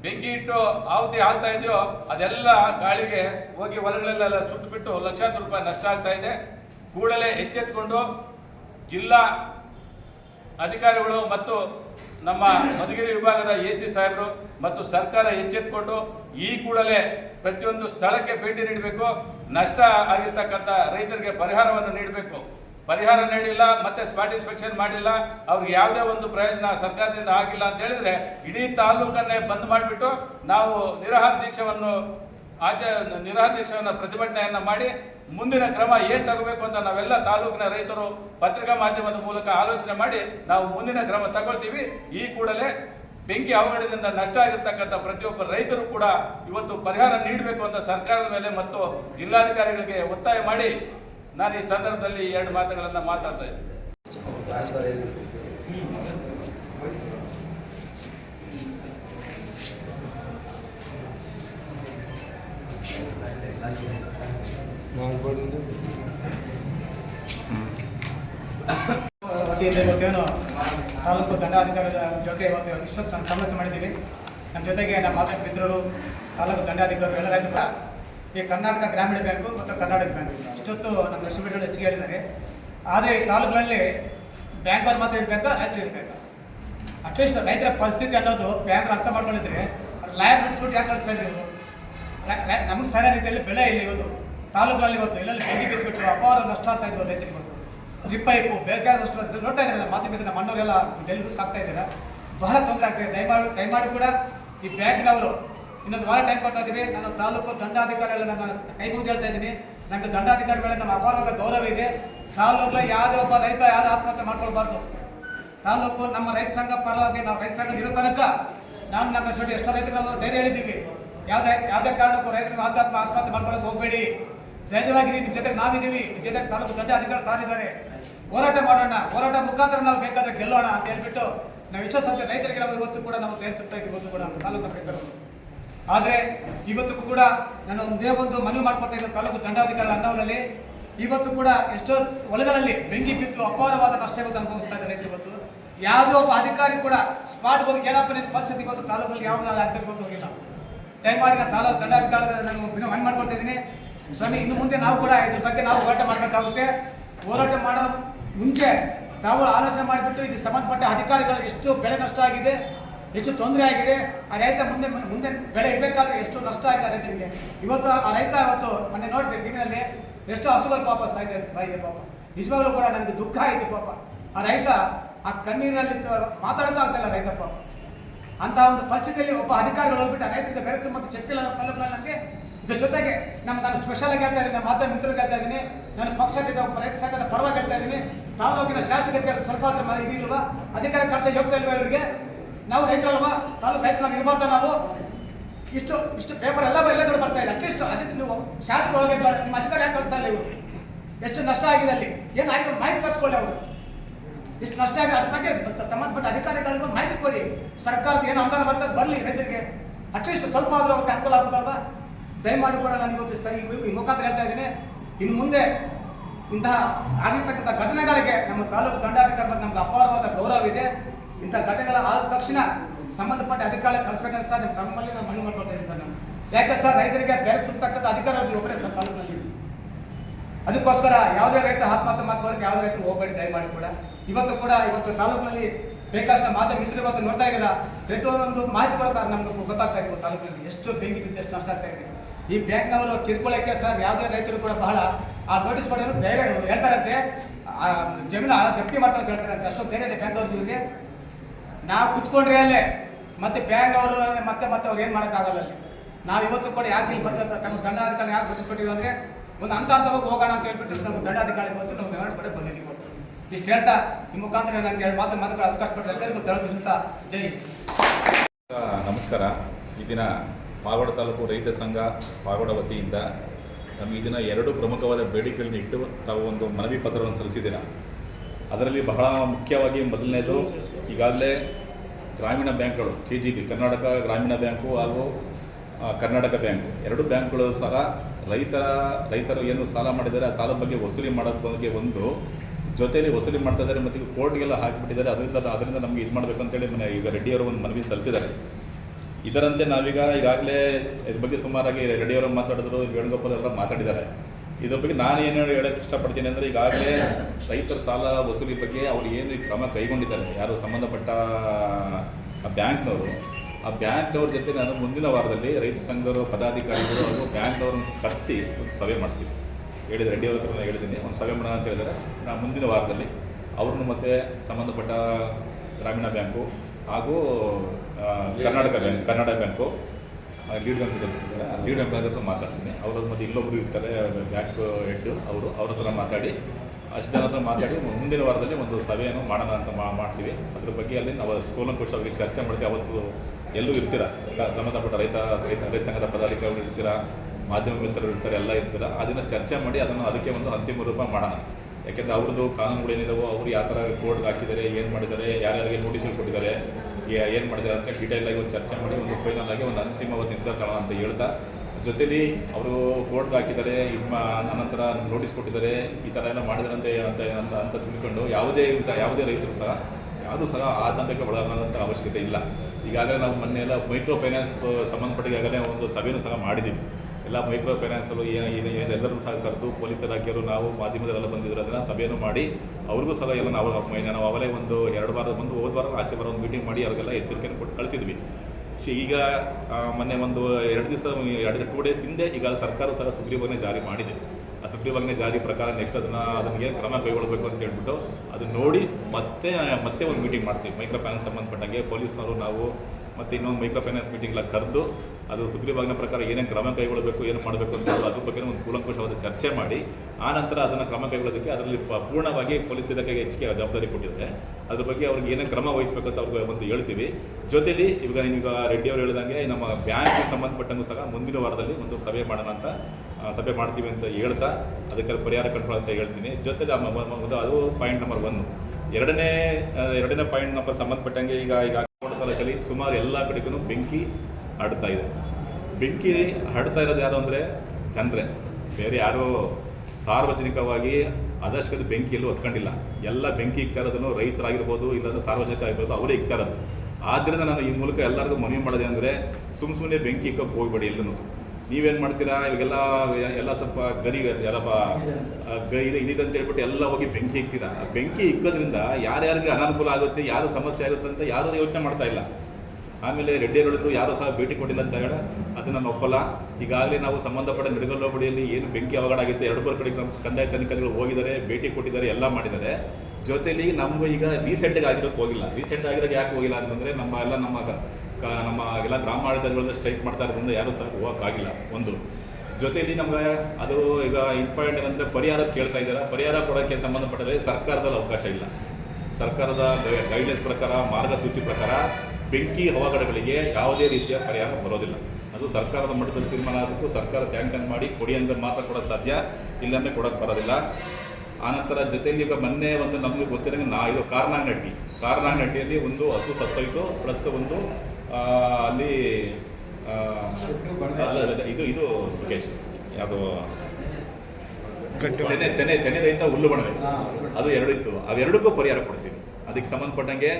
ಬೆಂಕಿ ಇಟ್ಟು ಆಹುತಿ ಆಗ್ತಾ ಇದೆಯೋ, ಅದೆಲ್ಲ ಗಾಳಿಗೆ ಹೋಗಿ ಹೊಲಗಳಲ್ಲೆಲ್ಲ ಸುಟ್ಟುಬಿಟ್ಟು ಲಕ್ಷಾಂತರ ರೂಪಾಯಿ ನಷ್ಟ ಆಗ್ತಾ ಇದೆ. ಕೂಡಲೇ ಎಚ್ಚೆತ್ತುಕೊಂಡು ಜಿಲ್ಲಾ ಅಧಿಕಾರಿಗಳು ಮತ್ತು ನಮ್ಮ ಮಧುಗಿರಿ ವಿಭಾಗದ ಎ ಸಿ ಸಾಹೇಬರು ಮತ್ತು ಸರ್ಕಾರ ಎಚ್ಚೆತ್ತುಕೊಂಡು ಈ ಕೂಡಲೇ ಪ್ರತಿಯೊಂದು ಸ್ಥಳಕ್ಕೆ ಭೇಟಿ ನೀಡಬೇಕು. ನಷ್ಟ ಆಗಿರ್ತಕ್ಕಂಥ ರೈತರಿಗೆ ಪರಿಹಾರವನ್ನು ನೀಡಬೇಕು. ಪರಿಹಾರ ನೀಡಿಲ್ಲ, ಮತ್ತೆ ಸ್ಪಾಟ್ ಇನ್ಸ್ಪೆಕ್ಷನ್ ಮಾಡಿಲ್ಲ, ಅವ್ರಿಗೆ ಯಾವುದೇ ಒಂದು ಪ್ರಯೋಜನ ಸರ್ಕಾರದಿಂದ ಆಗಿಲ್ಲ ಅಂತ ಹೇಳಿದ್ರೆ ಇಡೀ ತಾಲೂಕನ್ನೇ ಬಂದ್ ಮಾಡಿಬಿಟ್ಟು ನಾವು ನಿರಾಹಾರ ದೀಕ್ಷವನ್ನು ಆಚೆ, ನಿರಾಹಾರ ದೀಕ್ಷವನ್ನು ಪ್ರತಿಭಟನೆಯನ್ನ ಮಾಡಿ ಮುಂದಿನ ಕ್ರಮ ಏನು ತಗೋಬೇಕು ಅಂತ ನಾವೆಲ್ಲ ತಾಲೂಕಿನ ರೈತರು ಪತ್ರಿಕಾ ಮಾಧ್ಯಮದ ಮೂಲಕ ಆಲೋಚನೆ ಮಾಡಿ ನಾವು ಮುಂದಿನ ಕ್ರಮ ತಗೊಳ್ತೀವಿ. ಈ ಕೂಡಲೇ ಬೆಂಕಿ ಅವಘಡದಿಂದ ನಷ್ಟ ಆಗಿರ್ತಕ್ಕಂಥ ಪ್ರತಿಯೊಬ್ಬ ರೈತರು ಕೂಡ ಇವತ್ತು ಪರಿಹಾರ ನೀಡಬೇಕು ಅಂತ ಸರ್ಕಾರದ ಮೇಲೆ ಮತ್ತು ಜಿಲ್ಲಾಧಿಕಾರಿಗಳಿಗೆ ಒತ್ತಾಯ ಮಾಡಿ ನಾನು ಈ ಸಂದರ್ಭದಲ್ಲಿ ಎರಡು ಮಾತುಗಳನ್ನು ಮಾತಾಡ್ತಾ ಇದ್ದೀನಿ. ತಾಲೂಕು ದಂಡಾಧಿಕಾರಿಗಳ ಜೊತೆ ಇವತ್ತು ಸಂ- ಸಮಾಲೋಚನೆ ಮಾಡಿದ್ದೀವಿ. ನಮ್ಮ ಜೊತೆಗೆ ನಮ್ಮ ಮಾತಾ ಮಿತ್ರರು, ತಾಲೂಕು ದಂಡಾಧಿಕಾರಿಗಳು ಎಲ್ಲ ರೈತ ಕೂಡ ಈ ಕರ್ನಾಟಕ ಗ್ರಾಮೀಣ ಬ್ಯಾಂಕು ಮತ್ತು ಕರ್ನಾಟಕ ಬ್ಯಾಂಕ್. ಇಷ್ಟೊತ್ತು ನಮ್ಮ ಲಕ್ಷ್ಮೀಗಳು ಹೆಚ್ಚಿಗೆ ಹೇಳಿದ್ದಾರೆ. ಆದರೆ ಈ ತಾಲೂಕಿನಲ್ಲಿ ಬ್ಯಾಂಕವ್ರು ಮಾತ್ರ ಇರಬೇಕಾ, ರೈತರು ಇರಬೇಕಾ? ಅಟ್ಲೀಸ್ಟ್ ರೈತರ ಪರಿಸ್ಥಿತಿ ಅನ್ನೋದು ಬ್ಯಾಂಕ್ ಅರ್ಥ ಮಾಡ್ಕೊಂಡಿದ್ರೆ ಲ್ಯಾಬ್ ಬಿಡಿಸ್ಬಿಟ್ಟು ಯಾಕೆ ಕಳಿಸ್ತಾ ಇದ್ರು? ನಮಗೆ ಸರಿಯಾದ ರೀತಿಯಲ್ಲಿ ಬೆಳೆ ಇಲ್ಲ ಇವತ್ತು. ತಾಲೂಕಲ್ಲಿ ಇವತ್ತು ಎಲ್ಲೆಲ್ಲಿ ಬೆಂಕಿ ಬಿದ್ದುಬಿಟ್ಟು ಅಪಾರ ನಷ್ಟ ಆಗ್ತಾ ಇದ್ರು ರೈತರಿಗೆ ಇವತ್ತು. ಪೈಪು ಬೇಕಾದಷ್ಟು ನೋಡ್ತಾ ಇದ್ದಾರೆ ನಮ್ಮ ಮಾಧ್ಯಮದ ನಮ್ಮ ಅಣ್ಣವರೆಲ್ಲ ಡೆಲಿವರೀಸ್ ಆಗ್ತಾ ಇದ್ದಾರೆ. ಬಹಳ ತೊಂದರೆ ಆಗ್ತಿದೆ ದಯಮಾಡಿ ದಯಮಾಡಿ ಕೂಡ ಈ ಬ್ಯಾಂಕ್ನವರು ಇನ್ನೊಂದು ವಾರ ಟೈಮ್ ಕೊಡ್ತಾ ಇದ್ದೀವಿ ನಾನು ತಾಲೂಕು ದಂಡಾಧಿಕಾರಿಗಳ ನನ್ನ ಕೈ ಮುಗಿದು ಹೇಳ್ತಾ ಇದ್ದೀನಿ ನಮಗೆ ದಂಡಾಧಿಕಾರಿಗಳ ನಮ್ಮ ಅಪಾರವಾದ ಗೌರವ ಇದೆ. ತಾಲೂಕು ಯಾವುದೇ ಒಬ್ಬ ರೈತ ಯಾವುದೇ ಆತ್ಮಹತ್ಯೆ ಮಾಡ್ಕೊಳ್ಬಾರ್ದು. ತಾಲೂಕು ನಮ್ಮ ರೈತ ಸಂಘ ಪರವಾಗಿ ನಾವು ರೈತ ಸಂಘ ಇರೋ ತನಕ ನಾನು ನಮ್ಮ ಸೊಡಿ ಎಷ್ಟೋ ರೈತರು ಧೈರ್ಯ ಹೇಳಿದ್ದೀವಿ. ಯಾವುದೇ ಯಾವುದೇ ಕಾರಣಕ್ಕೂ ರೈತರಿಗೆ ಆಧ್ಯಾತ್ಮ ಆತ್ಮಹತ್ಯೆ ಮಾಡ್ಕೊಳ್ಳೋಕೆ ಹೋಗಬೇಡಿ. ಧೈರ್ಯವಾಗಿ ನಿಮ್ಮ ಜೊತೆಗೆ ನಾವಿದ್ದೀವಿ. ನಿಮ್ಮ ಜೊತೆಗೆ ತಾಲೂಕು ದಂಡ ಅಧಿಕಾರಿ ಸಾರಿದ್ದಾರೆ ಹೋರಾಟ ಮಾಡೋಣ. ಹೋರಾಟ ಮುಖಾಂತರ ನಾವು ಬೇಕಾದ್ರೆ ಗೆಲ್ಲೋಣ ಅಂತ ಹೇಳ್ಬಿಟ್ಟು ನಾವು ವಿಶ್ವಾಸ ರೈತರಿಗೆ ಇವತ್ತು ಕೂಡ ನಾವು ತಯಾರಿಸ್ತಾ ಇವತ್ತು ಕೂಡ ತಾಲೂಕು ರೈತರು ಆದರೆ ಇವತ್ತು ಕೂಡ ನಾನು ಒಂದೇ ಒಂದು ಮನವಿ ಮಾಡ್ಕೊತಾ ಇದ್ದೀನಿ ತಾಲೂಕು ದಂಡಾಧಿಕಾರಿ ಅನ್ನೋರಲ್ಲಿ ಇವತ್ತು ಕೂಡ ಎಷ್ಟೋ ಹೊಲಗಳಲ್ಲಿ ಬೆಂಕಿ ಬಿದ್ದು ಅಪಾರವಾದ ನಷ್ಟ ಇವತ್ತು ಅನುಭವಿಸ್ತಾ ಇದ್ದಾರೆ ಇವತ್ತು. ಯಾವುದೇ ಒಬ್ಬ ಅಧಿಕಾರಿ ಕೂಡ ಸ್ಮಾರ್ಟ್ ಹೋಗಿ ಏನಪ್ಪ ನಿಂತ ಪರಿಸ್ಥಿತಿ ಇವತ್ತು ತಾಲೂಕಲ್ಲಿ ಯಾವುದೇ ಆಗ್ತಾ ಹೋಗಿಲ್ಲ. ದಯಮಾಡಿ ನಾನು ತಾಲೂಕು ದಂಡಾಧಿಕಾರಿ ನಾನು ಮನವಿ ಮಾಡ್ಕೊಳ್ತಾ ಇದ್ದೀನಿ. ಸ್ವಾಮಿ, ಇನ್ನು ಮುಂದೆ ನಾವು ಕೂಡ ಇದ್ರ ಬಗ್ಗೆ ನಾವು ಹೋರಾಟ ಮಾಡಬೇಕಾಗುತ್ತೆ. ಹೋರಾಟ ಮಾಡೋ ಮುಂಚೆ ತಾವು ಆಲೋಚನೆ ಮಾಡಿಬಿಟ್ಟು ಇದಕ್ಕೆ ಸಂಬಂಧಪಟ್ಟ ಅಧಿಕಾರಿಗಳು ಎಷ್ಟು ಬೆಳೆ ನಷ್ಟ ಆಗಿದೆ ಎಷ್ಟು ತೊಂದರೆ ಆಗಿದೆ. ಆ ರೈತ ಮುಂದೆ ಮುಂದೆ ಬೆಳೆ ಇರಬೇಕಾದ್ರೆ ಎಷ್ಟು ನಷ್ಟ ಆಗಿದೆ ರೈತರಿಗೆ. ಇವತ್ತು ಆ ರೈತ ಇವತ್ತು ಮೊನ್ನೆ ನೋಡಿದೆ ಟಿವಿನಲ್ಲಿ ಎಷ್ಟು ಹಸುಗಳು ಪಾಪ ಸಾಯ್ತಾ ಇದೆ ಪಾಪ. ನಿಜವಾಗ್ಲೂ ಕೂಡ ನನಗೆ ದುಃಖ ಆಯಿತು ಪಾಪ. ಆ ರೈತ ಆ ಕಣ್ಣೀರಲ್ಲಿ ಮಾತಾಡೋಕ್ಕೂ ಆಗ್ತಿಲ್ಲ ರೈತ ಪಾಪ. ಅಂತ ಒಂದು ಪರಿಸ್ಥಿತಿಯಲ್ಲಿ ಒಬ್ಬ ಅಧಿಕಾರಿಗಳು ಹೋಗ್ಬಿಟ್ಟು ರೈತರಿಗೆ ಮತ್ತು ಶಕ್ತಿ ಫಲ ನನಗೆ ಇದ್ರ ಜೊತೆಗೆ ನಮ್ಮ ನಾನು ಸ್ಪೆಷಲ್ ಆಗಿ ಹೇಳ್ತಾ ಇದ್ದೀನಿ ಮಾತ್ರ ಮಿತ್ರರಿಗೆ ಹೇಳ್ತಾ ಇದ್ದೀನಿ. ನಾನು ಪಕ್ಷದಿಂದ ರೈತ ಸಂಘದ ಪರವಾಗಿ ಹೇಳ್ತಾ ಇದ್ದೀನಿ. ತಾಲೂಕಿನ ಶಾಸಕರಿಗೆ ಸ್ವಲ್ಪ ಆದ್ರೆ ಇದಿಲ್ವಾ ಅಧಿಕಾರ ಕಳಿಸ ಯೋಗ್ಯ ಇಲ್ವಾ ಇವರಿಗೆ? ನಾವು ರೈತರಲ್ವಾ? ತಾಲೂಕು ರೈತರಾಗಿ ಇರಬಾರ್ದ ನಾವು? ಇಷ್ಟು ಇಷ್ಟು ಪೇಪರ್ ಎಲ್ಲ ಎಲ್ಲ ಕಡೆ ಬರ್ತಾ ಇದೆ. ಅಟ್ಲೀಸ್ಟ್ ಅದಕ್ಕೆ ನೀವು ಶಾಸಕ ಹೋಗಿ ನಿಮ್ಮ ಅಧಿಕಾರ ಯಾಕೆ ಕಳಿಸ್ತಾ ಇಲ್ಲ ಇವರು? ಎಷ್ಟು ನಷ್ಟ ಆಗಿದೆ ಅಲ್ಲಿ? ಏನಾಗಿದೆ ಮಾಹಿತಿ ತರಿಸ್ಕೊಳ್ಳಿ ಅವರು. ಇಷ್ಟು ನಷ್ಟ ಆಗಿದೆ. ಅದ್ರ ಬಗ್ಗೆ ಸಂಬಂಧಪಟ್ಟ ಅಧಿಕಾರಿಗಳಿಗೂ ಮಾಹಿತಿ ಕೊಡಿ. ಸರ್ಕಾರದ ಏನು ಅನುದಾನ ಬರ್ತದೆ ಬರಲಿ ರೈತರಿಗೆ. ಅಟ್ಲೀಸ್ಟ್ ಸ್ವಲ್ಪ ಆದರೂ ಅವ್ರಿಗೆ ಅನುಕೂಲ ಆಗುತ್ತಲ್ವಾ? ದಯಮಾಡಿ ಕೂಡ ನಾನು ಇವತ್ತು ಈ- ಮುಖಾಂತರ ಹೇಳ್ತಾ ಇದ್ದೀನಿ. ಇನ್ನು ಮುಂದೆ ಇಂತಹ ಆಗಿರ್ತಕ್ಕಂಥ ಘಟನೆಗಳಿಗೆ ನಮ್ಮ ತಾಲೂಕು ದಂಡಾಧಿಕಾರಿ ನಮ್ಗೆ ಅಪಾರವಾದ ಗೌರವ ಇದೆ ಇಂಥ ಘಟನೆಗಳ ಆದ ತಕ್ಷಣ ಸಂಬಂಧಪಟ್ಟ ಅಧಿಕಾರ ಕಳಿಸ್ಬೇಕಂತ ಸರ್ ನಿಮ್ಮ ಕ್ರಮದಲ್ಲಿ ನಾವು ಮನವಿ ಮಾಡ್ಕೊಳ್ತಾ ಇದ್ದೀನಿ ಸರ್ ನಾನು ಯಾಕೆ ಸರ್, ರೈತರಿಗೆ ಬೆಲೆ ತುಂಬತಕ್ಕಂಥ ಅಧಿಕಾರ ಒಬ್ಬರೇ ಸರ್ ತಾಲೂಕಿನಲ್ಲಿ ಅದಕ್ಕೋಸ್ಕರ ಯಾವುದೇ ರೈತ ಆತ್ಮಹತ್ಯೆ ಮಾಡ್ಕೊಳ್ಳೋಕೆ ಯಾವುದೇ ರೈತರು ಹೋಗಬೇಡಿ, ದಯಮಾಡಿ ಕೂಡ. ಇವತ್ತು ಕೂಡ ಇವತ್ತು ತಾಲೂಕಿನಲ್ಲಿ ಬೇಕಾದಷ್ಟು ಮಾತು ಮಿತ್ರ ಇವತ್ತು ನೋಡ್ತಾ ಇದ್ದೀರಾ? ಪ್ರತಿಯೊಂದು ಮಾಹಿತಿ ಕೊಡೋಕೆ ನಮ್ಗೆ ಗೊತ್ತಾಗ್ತಾ ಇದೆ ತಾಲೂಕಿನಲ್ಲಿ ಎಷ್ಟು ಬೆಂಕಿ ಬಿದ್ದು ಎಷ್ಟು ನಷ್ಟ ಆಗ್ತಾ ಇದೆ. ಈ ಬ್ಯಾಂಕ್ನವರು ಕಿರ್ಕೊಳ್ಳೋಕ್ಕೆ ಸರ್ ಯಾವುದೇ ರೈತರು ಕೂಡ ಬಹಳ ಆ ನೋಟಿಸ್ ಕೊಡೋದು ಧೈರ್ಯ ಹೇಳ್ತಾರಂತೆ. ಆ ಜಮೀನು ಜಪ್ತಿ ಮಾಡ್ತಾರೆ ಅಂತ ಹೇಳ್ತಾರಂತೆ. ಅಷ್ಟೊಂದು ಧೈರ್ಯ ಇದೆ ಬ್ಯಾಂಕ್ ಅವ್ರಿಗೆ ನಾವು ಕುತ್ಕೊಂಡ್ರೆ ಅಲ್ಲೇ, ಮತ್ತೆ ಬ್ಯಾಂಕ್ ಅವರು ಮತ್ತೆ ಮತ್ತೆ ಅವ್ರು ಏನು ಮಾಡೋಕ್ಕಾಗಲ್ಲ ಅಲ್ಲಿ. ನಾವು ಇವತ್ತು ಕೂಡ ಯಾಕೆ ಇಲ್ಲಿ ಬಂದ ತಮ್ಮ ದಂಡಾಧಿಕಾರಿ ಯಾಕೆ ಬಿಟ್ಟಿಸ್ಕೊಟ್ಟಿವಿ ಅಂದ್ರೆ, ಒಂದು ಹಂತ ಹಂತವಾಗಿ ಹೋಗೋಣ ಅಂತ ಹೇಳ್ಬಿಟ್ಟು ನಮ್ಮ ದಂಡಾಧಿಕಾರಿ ಬಂದು ನಾವು ಬೆಂಗಳೂರು ಕಡೆ ಬಂದಿದ್ದೀವಿ ಇಷ್ಟು ಹೇಳ್ತಾ, ಈ ಮುಖಾಂತರ ನನಗೆ ಎರಡು ಮಾತು ಮಾತುಗಳ ಅವಕಾಶ ಕೊಟ್ಟರೆ ಎಲ್ಲರಿಗೂ ತಿಳಿಸುತ್ತಾ ಜೈ ನಮಸ್ಕಾರ. ಈ ದಿನ ಪಾಗೋಡ ತಾಲೂಕು ರೈತ ಸಂಘ ಪಾಗೋಡ ವತಿಯಿಂದ ನಮ್ಮ ಈ ದಿನ ಎರಡು ಪ್ರಮುಖವಾದ ಬೇಡಿಕೆಗಳನ್ನ ಇಟ್ಟು ತಾವು ಒಂದು ಮನವಿ ಪತ್ರವನ್ನು ಸಲ್ಲಿಸಿದ್ದೀರ? ಅದರಲ್ಲಿ ಬಹಳ ಮುಖ್ಯವಾಗಿ ಮೊದಲನೇದು ಈಗಾಗಲೇ ಗ್ರಾಮೀಣ ಬ್ಯಾಂಕ್ಗಳು ಕೆ ಜಿ ಬಿ ಕರ್ನಾಟಕ ಗ್ರಾಮೀಣ ಬ್ಯಾಂಕು ಹಾಗೂ ಕರ್ನಾಟಕ ಬ್ಯಾಂಕು. ಎರಡು ಬ್ಯಾಂಕ್ಗಳು ಸಹ ರೈತರ, ರೈತರು ಏನು ಸಾಲ ಮಾಡಿದ್ದಾರೆ, ಆ ಸಾಲದ ಬಗ್ಗೆ ವಸೂಲಿ ಮಾಡೋದ್ರ ಬಗ್ಗೆ ಒಂದು ಜೊತೆಯಲ್ಲಿ ವಸೂಲಿ ಮಾಡ್ತಾ ಇದ್ದಾರೆ ಮತ್ತು ಕೋರ್ಟ್ಗೆಲ್ಲ ಹಾಕಿಬಿಟ್ಟಿದ್ದಾರೆ. ಅದರಿಂದ ಅದರಿಂದ ನಮಗೆ ಇದು ಮಾಡಬೇಕು ಅಂತೇಳಿ ಮನೆ ಈಗ ರೆಡ್ಡಿಯವರು ಒಂದು ಮನವಿ ಸಲ್ಲಿಸಿದ್ದಾರೆ. ಇದರಂತೆ ನಾವೀಗ ಈಗಾಗಲೇ ಇದ್ರ ಬಗ್ಗೆ ಸುಮಾರಾಗಿ ರೆಡ್ಡಿಯವರು ಮಾತಾಡಿದ್ರು, ವೇಣುಗೋಪಾಲ್ ಅವರ ಮಾತಾಡಿದ್ದಾರೆ. ಇದ್ರ ಬಗ್ಗೆ ನಾನು ಏನು ಹೇಳಕ್ಕೆ ಇಷ್ಟಪಡ್ತೀನಿ ಅಂದರೆ ಈಗಾಗಲೇ ರೈತರ ಸಾಲ ವಸೂಲಿ ಬಗ್ಗೆ ಅವ್ರು ಏನು ಕ್ರಮ ಕೈಗೊಂಡಿದ್ದಾರೆ. ಯಾರು ಸಂಬಂಧಪಟ್ಟ ಆ ಬ್ಯಾಂಕ್ನವರು, ಆ ಬ್ಯಾಂಕ್ನವ್ರ ಜೊತೆ ನಾನು ಮುಂದಿನ ವಾರದಲ್ಲಿ ರೈತ ಸಂಘದವರು, ಪದಾಧಿಕಾರಿಗಳು ಹಾಗೂ ಬ್ಯಾಂಕ್ನವ್ರನ್ನ ಕರೆಸಿ ಒಂದು ಸಭೆ ಮಾಡ್ತೀವಿ. ಹೇಳಿದ ರೆಡ್ಡಿಯವ್ರ ಹತ್ರ ನಾನು ಹೇಳಿದ್ದೀನಿ. ಒಂದು ಸಭೆ ಮಾಡೋಣ ಅಂತ ಹೇಳಿದರೆ. ನಾನು ಮುಂದಿನ ವಾರದಲ್ಲಿ ಅವ್ರನ್ನೂ ಮತ್ತೆ ಸಂಬಂಧಪಟ್ಟ ಗ್ರಾಮೀಣ ಬ್ಯಾಂಕು ಹಾಗೂ Karnataka bank Kannada bank lead bank ಇರ್ತಾರೆ. ಆ ಲೀಡ್ ಬ್ಯಾಂಕ್ ಹತ್ರ ಮಾತಾಡ್ತೀನಿ. ಅವ್ರ ಮತ್ತೆ ಇಲ್ಲೊಬ್ರು ಇರ್ತಾರೆ ಬ್ಯಾಂಕ್ ಹೆಡ್ ಅವರು. ಅವ್ರ ಹತ್ರ ಮಾತಾಡಿ, ಅಷ್ಟು ಜನ ಹತ್ರ ಮಾತಾಡಿ ಮುಂದಿನ ವಾರದಲ್ಲಿ ಒಂದು ಸಭೆಯನ್ನು ಮಾಡೋಣ ಅಂತ ಮಾಡ್ತೀವಿ. ಅದ್ರ ಬಗ್ಗೆ ಅಲ್ಲಿ ನಾವು ಕೂಲಂಕುಷವಾಗಿ ಚರ್ಚೆ ಮಾಡ್ತೀವಿ. ಅವತ್ತು ಎಲ್ಲೂ ಇರ್ತೀರ? ಸಂಬಂಧಪಟ್ಟ ರೈತ ರೈತ ಸಂಘದ ಪದಾಧಿಕಾರಿಗಳು ಇರ್ತೀರ? ಮಾಧ್ಯಮ ಮಿತ್ರರು ಇರ್ತಾರೆ, ಎಲ್ಲ ಇರ್ತೀರ? ಅದನ್ನು ಚರ್ಚೆ ಮಾಡಿ ಅದನ್ನು ಅದಕ್ಕೆ ಒಂದು ಅಂತಿಮ ರೂಪ ಮಾಡೋಣ. ಯಾಕೆಂದರೆ ಅವ್ರದ್ದು ಕಾನೂನುಗಳು ಏನಿದಾವೋ, ಅವ್ರು ಯಾವ ಥರ ಕೋರ್ಟ್ಗೆ ಹಾಕಿದ್ದಾರೆ, ಏನು ಮಾಡಿದ್ದಾರೆ, ಯಾರ್ಯಾರಿಗೆ ನೋಟಿಸ್ ಕೊಟ್ಟಿದ್ದಾರೆ ಏನು ಮಾಡಿದ್ದಾರೆ ಅಂತ ಡೀಟೇಲ್ ಆಗಿ ಒಂದು ಚರ್ಚೆ ಮಾಡಿ, ಒಂದು ಫೈನಲ್ ಆಗಿ ಒಂದು ಅಂತಿಮವಾದ ನಿರ್ಧಾರ ತಗೋಣ ಅಂತ ಹೇಳ್ತಾ. ಜೊತೆಲಿ ಅವರು ಕೋರ್ಟ್ಗೆ ಹಾಕಿದ್ದಾರೆ ನಿಮ್ಮ ಅನಂತರ ನೋಟಿಸ್ ಕೊಟ್ಟಿದ್ದಾರೆ, ಈ ಥರ ಎಲ್ಲ ಮಾಡಿದಾರಂತೆ ಅಂತ ಅಂತ ಅಂತ ತಿಳ್ಕೊಂಡು ಯಾವುದೇ ಯಾವುದೇ ರೈತರು ಸಹ ಯಾವುದೂ ಸಹ ಆತಂಕಕ್ಕೆ ಒಳಗಾಗೋಂಥ ಅವಶ್ಯಕತೆ ಇಲ್ಲ. ಈಗಾಗಲೇ ನಾವು ಮೊನ್ನೆ ಎಲ್ಲ ಮೈಕ್ರೋ ಫೈನಾನ್ಸ್ ಸಂಬಂಧಪಟ್ಟಿಗೆ ಆಗಲೇ ಒಂದು ಸಭೆಯನ್ನು ಸಹ ಮಾಡಿದ್ದೀವಿ. ಎಲ್ಲ ಮೈಕ್ರೋ ಫೈನಾನ್ಸಲ್ಲೂ ಏನು ಏನು ಎಲ್ಲರೂ ಸಹ ಕರೆದು ಪೊಲೀಸ್ ಇಲಾಖೆಯವರು ನಾವು ಮಾಧ್ಯಮದಲ್ಲೆಲ್ಲ ಬಂದಿದ್ರು. ಅದನ್ನು ಸಭೆಯನ್ನು ಮಾಡಿ ಅವ್ರಿಗೂ ಸಹ ಎಲ್ಲ ನಾವು ನಾವು ಅವಲೇ ಒಂದು ಎರಡು ವಾರ ಬಂದು ಹೋದ ವಾರ ಆಚೆ ವಾರ ಒಂದು ಮೀಟಿಂಗ್ ಮಾಡಿ ಅವ್ರಿಗೆಲ್ಲ ಎಚ್ಚರಿಕೆಯನ್ನು ಕೊಟ್ಟು ಕಳಿಸಿದ್ವಿ. ಸೊ ಈಗ ಮೊನ್ನೆ ಒಂದು ಎರಡು ದಿವಸ, ಎರಡು ಟೂ ಡೇಸ್ ಹಿಂದೆ ಈಗ ಸರ್ಕಾರ ಸಹ ಸುಗ್ರೀವಾಜ್ಞೆ ಜಾರಿ ಮಾಡಿದೆ. ಆ ಸುಗ್ರೀವಾಜ್ಞೆ ಜಾರಿ ಪ್ರಕಾರ ನೆಕ್ಸ್ಟ್ ಅದನ್ನು ಅದನ್ನು ಏನು ಕ್ರಮ ಕೈಗೊಳ್ಳಬೇಕು ಅಂತ ಹೇಳ್ಬಿಟ್ಟು ಅದನ್ನು ನೋಡಿ ಮತ್ತೆ ಮತ್ತೆ ಒಂದು ಮೀಟಿಂಗ್ ಮಾಡ್ತೀವಿ. ಮೈಕ್ರೋ ಫೈನಾನ್ಸ್ ಸಂಬಂಧಪಟ್ಟಂಗೆ ಪೊಲೀಸ್ನವರು ನಾವು ಮತ್ತು ಇನ್ನೊಂದು ಮೈಕ್ರೋ ಫೈನಾನ್ಸ್ ಮೀಟಿಂಗ್ಲ ಕರೆದು ಅದು ಸುಗ್ರೀವಾಜ್ಞೆ ಪ್ರಕಾರ ಏನೇನು ಕ್ರಮ ಕೈಗೊಳ್ಳಬೇಕು ಏನು ಮಾಡಬೇಕು ಅಂತ ಅದ್ರ ಬಗ್ಗೆ ಒಂದು ಕೂಲಂಕುಷವಾದ ಚರ್ಚೆ ಮಾಡಿ, ಆ ನಂತರ ಅದನ್ನು ಕ್ರಮ ಕೈಗೊಳ್ಳೋದಕ್ಕೆ ಅದರಲ್ಲಿ ಪೂರ್ಣವಾಗಿ ಪೊಲೀಸ್ ಇಲಾಖೆಗೆ ಹೆಚ್ಚಿಗೆ ಜವಾಬ್ದಾರಿ ಕೊಟ್ಟಿದ್ದಾರೆ. ಅದ್ರ ಬಗ್ಗೆ ಅವ್ರಿಗೆ ಏನೇನು ಕ್ರಮ ವಹಿಸಬೇಕು ಅಂತ ಅವ್ರಿಗೆ ಒಂದು ಹೇಳ್ತೀವಿ. ಜೊತೆಲಿ ಇವಾಗ ಈಗ ರೆಡ್ಡಿ ಅವರು ಹೇಳಿದಂಗೆ ನಮ್ಮ ಬ್ಯಾಂಕ್ಗೆ ಸಂಬಂಧಪಟ್ಟಂಗೂ ಸಹ ಮುಂದಿನ ವಾರದಲ್ಲಿ ಒಂದು ಸಭೆ ಮಾಡೋಣ ಅಂತ ಸಭೆ ಮಾಡ್ತೀವಿ ಅಂತ ಹೇಳ್ತಾ ಅದಕ್ಕೆ ಪರಿಹಾರ ಕಂಡುಕೊಳ್ಳೋ ಅಂತ ಹೇಳ್ತೀನಿ. ಮ- ಅದು ಪಾಯಿಂಟ್ ನಂಬರ್ ಒನ್ ಎರಡನೇ ಎರಡನೇ ಪಾಯಿಂಟ್ ನಂಬರ್ ಸಂಬಂಧಪಟ್ಟಂಗೆ ಈಗ ಈಗ ತಾಲೂಕಲ್ಲಿ ಸುಮಾರು ಎಲ್ಲ ಕಡೆಗೂ ಬೆಂಕಿ ಹರಡ್ತಾ ಇದೆ. ಬೆಂಕಿ ಹರಡ್ತಾ ಇರೋದು ಯಾರು ಅಂದರೆ ಜನರೇ. ಬೇರೆ ಯಾರೋ ಸಾರ್ವಜನಿಕವಾಗಿ ಅದಷ್ಟು ಬೆಂಕಿಯಲ್ಲೂ ಹೊತ್ಕೊಂಡಿಲ್ಲ. ಎಲ್ಲ ಬೆಂಕಿ ಇಕ್ತಾ ಇರೋದನ್ನು ರೈತರಾಗಿರ್ಬೋದು, ಇಲ್ಲಾಂದ್ರೆ ಸಾರ್ವಜನಿಕ ಆಗಿರ್ಬೋದು, ಅವರೇ ಇಕ್ಕಾರದು ಆದ್ದರಿಂದ ನಾನು ಈ ಮೂಲಕ ಎಲ್ಲರಿಗೂ ಮನವಿ ಮಾಡೋದೇನೆಂದರೆ ಅಂದರೆ ಸುಮ್ಮ ಸುಮ್ಮನೆ ಬೆಂಕಿ ಇಕ್ಕೋಕೆ ಹೋಗ್ಬೇಡಿ ಎಲ್ಲೂ ನೀವೇನು ಮಾಡ್ತೀರಾ? ಇವಾಗೆಲ್ಲ, ಎಲ್ಲ ಸ್ವಲ್ಪ ಗರಿ ಎಲ್ಲಪ್ಪ ಗ ಇದು ಅಂತ ಹೇಳ್ಬಿಟ್ಟು ಎಲ್ಲ ಹೋಗಿ ಬೆಂಕಿ ಇಕ್ತೀರಾ? ಬೆಂಕಿ ಇಕ್ಕೋದ್ರಿಂದ ಯಾರ್ಯಾರಿಗೆ ಅನಾನುಕೂಲ ಆಗುತ್ತೆ, ಯಾರು ಸಮಸ್ಯೆ ಆಗುತ್ತೆ ಅಂತ ಯಾರು ಯೋಚನೆ ಮಾಡ್ತಾ ಇಲ್ಲ. ಆಮೇಲೆ ಹೇಳಿದ್ರು ಯಾರು ಸಹ ಭೇಟಿ ಕೊಟ್ಟಿಲ್ಲ ಅಂತ ಹೇಳ ಅದು ನಾನು ಒಪ್ಪಲ್ಲ. ಈಗಾಗಲೇ ನಾವು ಸಂಬಂಧಪಟ್ಟ ನಿಡಗಲ್ಲೋಬಡಿಯಲ್ಲಿ ಏನು ಬೆಂಕಿ ಅವಘಡ ಆಗಿತ್ತು ಎರಡು ಬರ್ ಕಡೆ ಕಂದಾಯ ತನಿಖಾಧಿಗಳು ಹೋಗಿದ್ದಾರೆ, ಭೇಟಿ ಕೊಟ್ಟಿದ್ದಾರೆ, ಎಲ್ಲ ಮಾಡಿದ್ದಾರೆ. ಜೊತೆಲಿ ನಮಗೂ ಈಗ ರೀಸೆಂಟ್ಗೆ ಆಗಿರೋಕೆ ಹೋಗಿಲ್ಲ. ರೀಸೆಂಟ್ ಆಗಿರೋಕೆ ಯಾಕೆ ಹೋಗಿಲ್ಲ ಅಂತಂದರೆ ನಮ್ಮ ಎಲ್ಲ ನಮ್ಮ ಕ- ನಮ್ಮ ಎಲ್ಲ ಗ್ರಾಮಾಡಳಿತಗಳನ್ನ ಸ್ಟ್ರೈಕ್ ಮಾಡ್ತಾ ಇರೋದ್ರಿಂದ ಯಾರೂ ಸಹ ಹೋಗೋಕ್ಕಾಗಿಲ್ಲ ಒಂದು. ಜೊತೆಲಿ ನಮ್ಗೆ ಅದು ಈಗ ಇಂಪಾರ್ಟೆಂಟ್ ಏನಂದರೆ ಪರಿಹಾರ ಕೇಳ್ತಾ ಇದ್ದಾರೆ ಪರಿಹಾರ ಕೊಡೋಕ್ಕೆ ಸಂಬಂಧಪಟ್ಟರೆ ಸರ್ಕಾರದಲ್ಲಿ ಅವಕಾಶ ಇಲ್ಲ. ಸರ್ಕಾರದ ಗೈಡ್ಲೈನ್ಸ್ ಪ್ರಕಾರ, ಮಾರ್ಗಸೂಚಿ ಪ್ರಕಾರ ಬೆಂಕಿ ಅವಘಡಗಳಿಗೆ ಯಾವುದೇ ರೀತಿಯ ಪರಿಹಾರ ಬರೋದಿಲ್ಲ. ಅದು ಸರ್ಕಾರದ ಮಟ್ಟದಲ್ಲಿ ತೀರ್ಮಾನ ಆಗಬೇಕು. ಸರ್ಕಾರ ಸ್ಯಾಂಕ್ಷನ್ ಮಾಡಿ ಕೊಡಿ ಅಂದ್ರೆ ಮಾತ್ರ ಕೊಡೋಕ್ಕೆ ಸಾಧ್ಯ. ಇಲ್ಲಾಂದ್ರೆ ಕೊಡೋಕ್ಕೆ ಬರೋದಿಲ್ಲ. ಆನಂತರ ಜೊತೆಯಲ್ಲಿ ಈಗ ಮೊನ್ನೆ ಒಂದು ನಮಗೆ ಗೊತ್ತಿರೋ ನಾ ಇದು ಕಾರ್ನಾಗ್ನಟ್ಟಿ ಕಾರ್ನಾಗ್ನಟ್ಟಿಯಲ್ಲಿ ಒಂದು ಹಸು ಸತ್ತೋಯ್ತು. ಪ್ಲಸ್ ಒಂದು ಆ, ಅಲ್ಲಿ ಇದು ಇದು ಲೊಕೇಶನ್ ಯಾವುದು ತೆನೆ ತೆನೆ ತೆನೆ ರಹಿತ ಹುಲ್ಲು ಬಣವೆ ಅದು ಎರಡು ಇತ್ತು. ಅವೆರಡಕ್ಕೂ ಪರಿಹಾರ ಕೊಡ್ತೀವಿ. ಅದಕ್ಕೆ ಸಂಬಂಧಪಟ್ಟಂಗೆ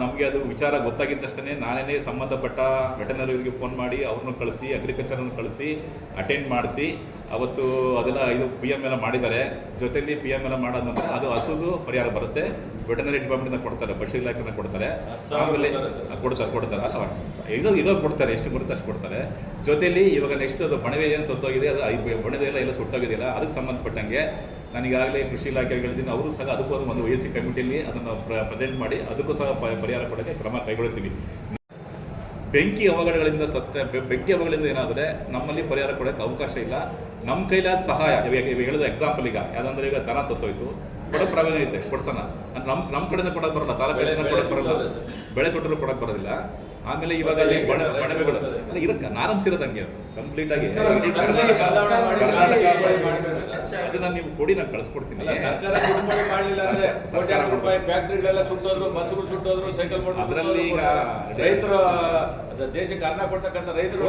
ನಮಗೆ ಅದು ವಿಚಾರ ಗೊತ್ತಾಗಿದ್ದ ತಕ್ಷಣ ನಾನೇ ಸಂಬಂಧಪಟ್ಟ ವೆಟನರಿಗೆ ಫೋನ್ ಮಾಡಿ ಅವ್ರನ್ನ ಕಳಿಸಿ ಅಗ್ರಿಕಲ್ಚರ್ನ ಕಳಿಸಿ ಅಟೆಂಡ್ ಮಾಡಿಸಿ ಅವತ್ತು ಅದೆಲ್ಲ ಇದು ಪಿ ಎಂ ಎಲ್ಲ ಮಾಡಿದ್ದಾರೆ. ಜೊತೆಯಲ್ಲಿ ಪಿ ಎಂ ಎಲ್ಲ ಮಾಡಾದ ನಂತರ ಅದು ಹಸುದು ಪರಿಹಾರ ಬರುತ್ತೆ. ವೆಟನರಿ ಡಿಪಾರ್ಟ್ಮೆಂಟ್ನ ಕೊಡ್ತಾರೆ ಪಶು ಇಲಾಖೆನ ಕೊಡ್ತಾರೆ. ಆಮೇಲೆ ಕೊಡ್ತಾರೆ ಕೊಡ್ತಾರೆ ಅಲ್ಲ ಇರೋದು ಇರೋದು ಕೊಡ್ತಾರೆ ಎಷ್ಟು ಬರುತ್ತೆ ಅಷ್ಟು ಕೊಡ್ತಾರೆ. ಜೊತೆಯಲ್ಲಿ ಇವಾಗ ನೆಕ್ಸ್ಟ್ ಅದು ಬಣವೆ ಏನು ಸತ್ತೋಗಿದೆ ಅದು ಬಣವೆ ಎಲ್ಲ ಸುಟ್ಟೋಗಿದೆಯಲ್ಲ ಅದಕ್ಕೆ ಸಂಬಂಧಪಟ್ಟಂಗೆ ನನಗಾಗಲೇ ಕೃಷಿ ಇಲಾಖೆಗಳಿದ್ದೀನಿ ಅವರು ಸಹ ಅದಕ್ಕೂ ಒಂದು ವೈ ಸಿ ಕಮಿಟಿಯಲ್ಲಿ ಅದನ್ನು ಪ್ರೆಸೆಂಟ್ ಮಾಡಿ ಅದಕ್ಕೂ ಸಹ ಪರಿಹಾರ ಕೊಡೋಕ್ಕೆ ಕ್ರಮ ಕೈಗೊಳ್ಳುತ್ತೀವಿ ಬೆಂಕಿ ಅವಘಡಗಳಿಂದ ಸತ್ತ ಬೆಂಕಿ ಅವಘಡಗಳಿಂದ ಏನಾದರೆ ನಮ್ಮಲ್ಲಿ ಪರಿಹಾರ ಕೊಡೋಕೆ ಅವಕಾಶ ಇಲ್ಲ. ನಮ್ಮ ಕೈಲಾದ ಸಹಾಯ ಹೇಳಿದ ಎಕ್ಸಾಂಪಲ್ ಈಗ. ಯಾವ್ದಂದ್ರೆ ಈಗ ದನ ಸತ್ತೋಯ್ತು. ಕೊಡೋ ಪ್ರಾಬ್ಲಮ್ ಐತೆ ಕೊಡ್ಸೋಣ. ನಮ್ ನಮ್ಮ ನಮ್ಮ ಕಡೆಯಿಂದ ಕೊಡೋಕೆ ಬರಲ್ಲ. ತಾಲೂಕಿನಿಂದ ಕೊಡೋಕೆ ಬರಲ್ಲ. ಬೆಳೆ ಸುಟ್ಟರು ಕೊಡೋಕೆ ಬರೋದಿಲ್ಲ. ಆಮೇಲೆ ಇವಾಗ ಅಲ್ಲಿ ಬಣ ಬಣವೆಗಳು ಇರಕ್ಕ ನಾರಂಸಿರೋದಂಗೆ ಅದು. ಕಂಪ್ಲೀಟ್ ಆಗಿ ಇಡೀ ಕರ್ನಾಟಕ ಕರ್ನಾಟಕ ಅದನ್ನ ನೀವು ಕೊಡಿ ನಾನು ಕಳಿಸ್ಕೊಡ್ತೀನಿ. ಸರ್ಕಾರ ದುಡ್ಡು ಮಾಡಲಿಲ್ಲ ಅಂದ್ರೆ ಸರ್ಕಾರ- ಕೋಟ್ಯಾಂತರ ರೂಪಾಯಿ ಫ್ಯಾಕ್ಟ್ರಿಗಳೆಲ್ಲ ಸುಟ್ಟೋದ್ರು ಬಸ್ಗಳು ಸುಟ್ಟೋದ್ರು ಸೈಕಲ್ ಮಾಡಿ ಅದರಲ್ಲಿ ಈಗ ರೈತರು ದೇಶಕ್ಕೆ ಅನ್ನ ಕೊಡ್ತಕ್ಕಂಥ ರೈತರು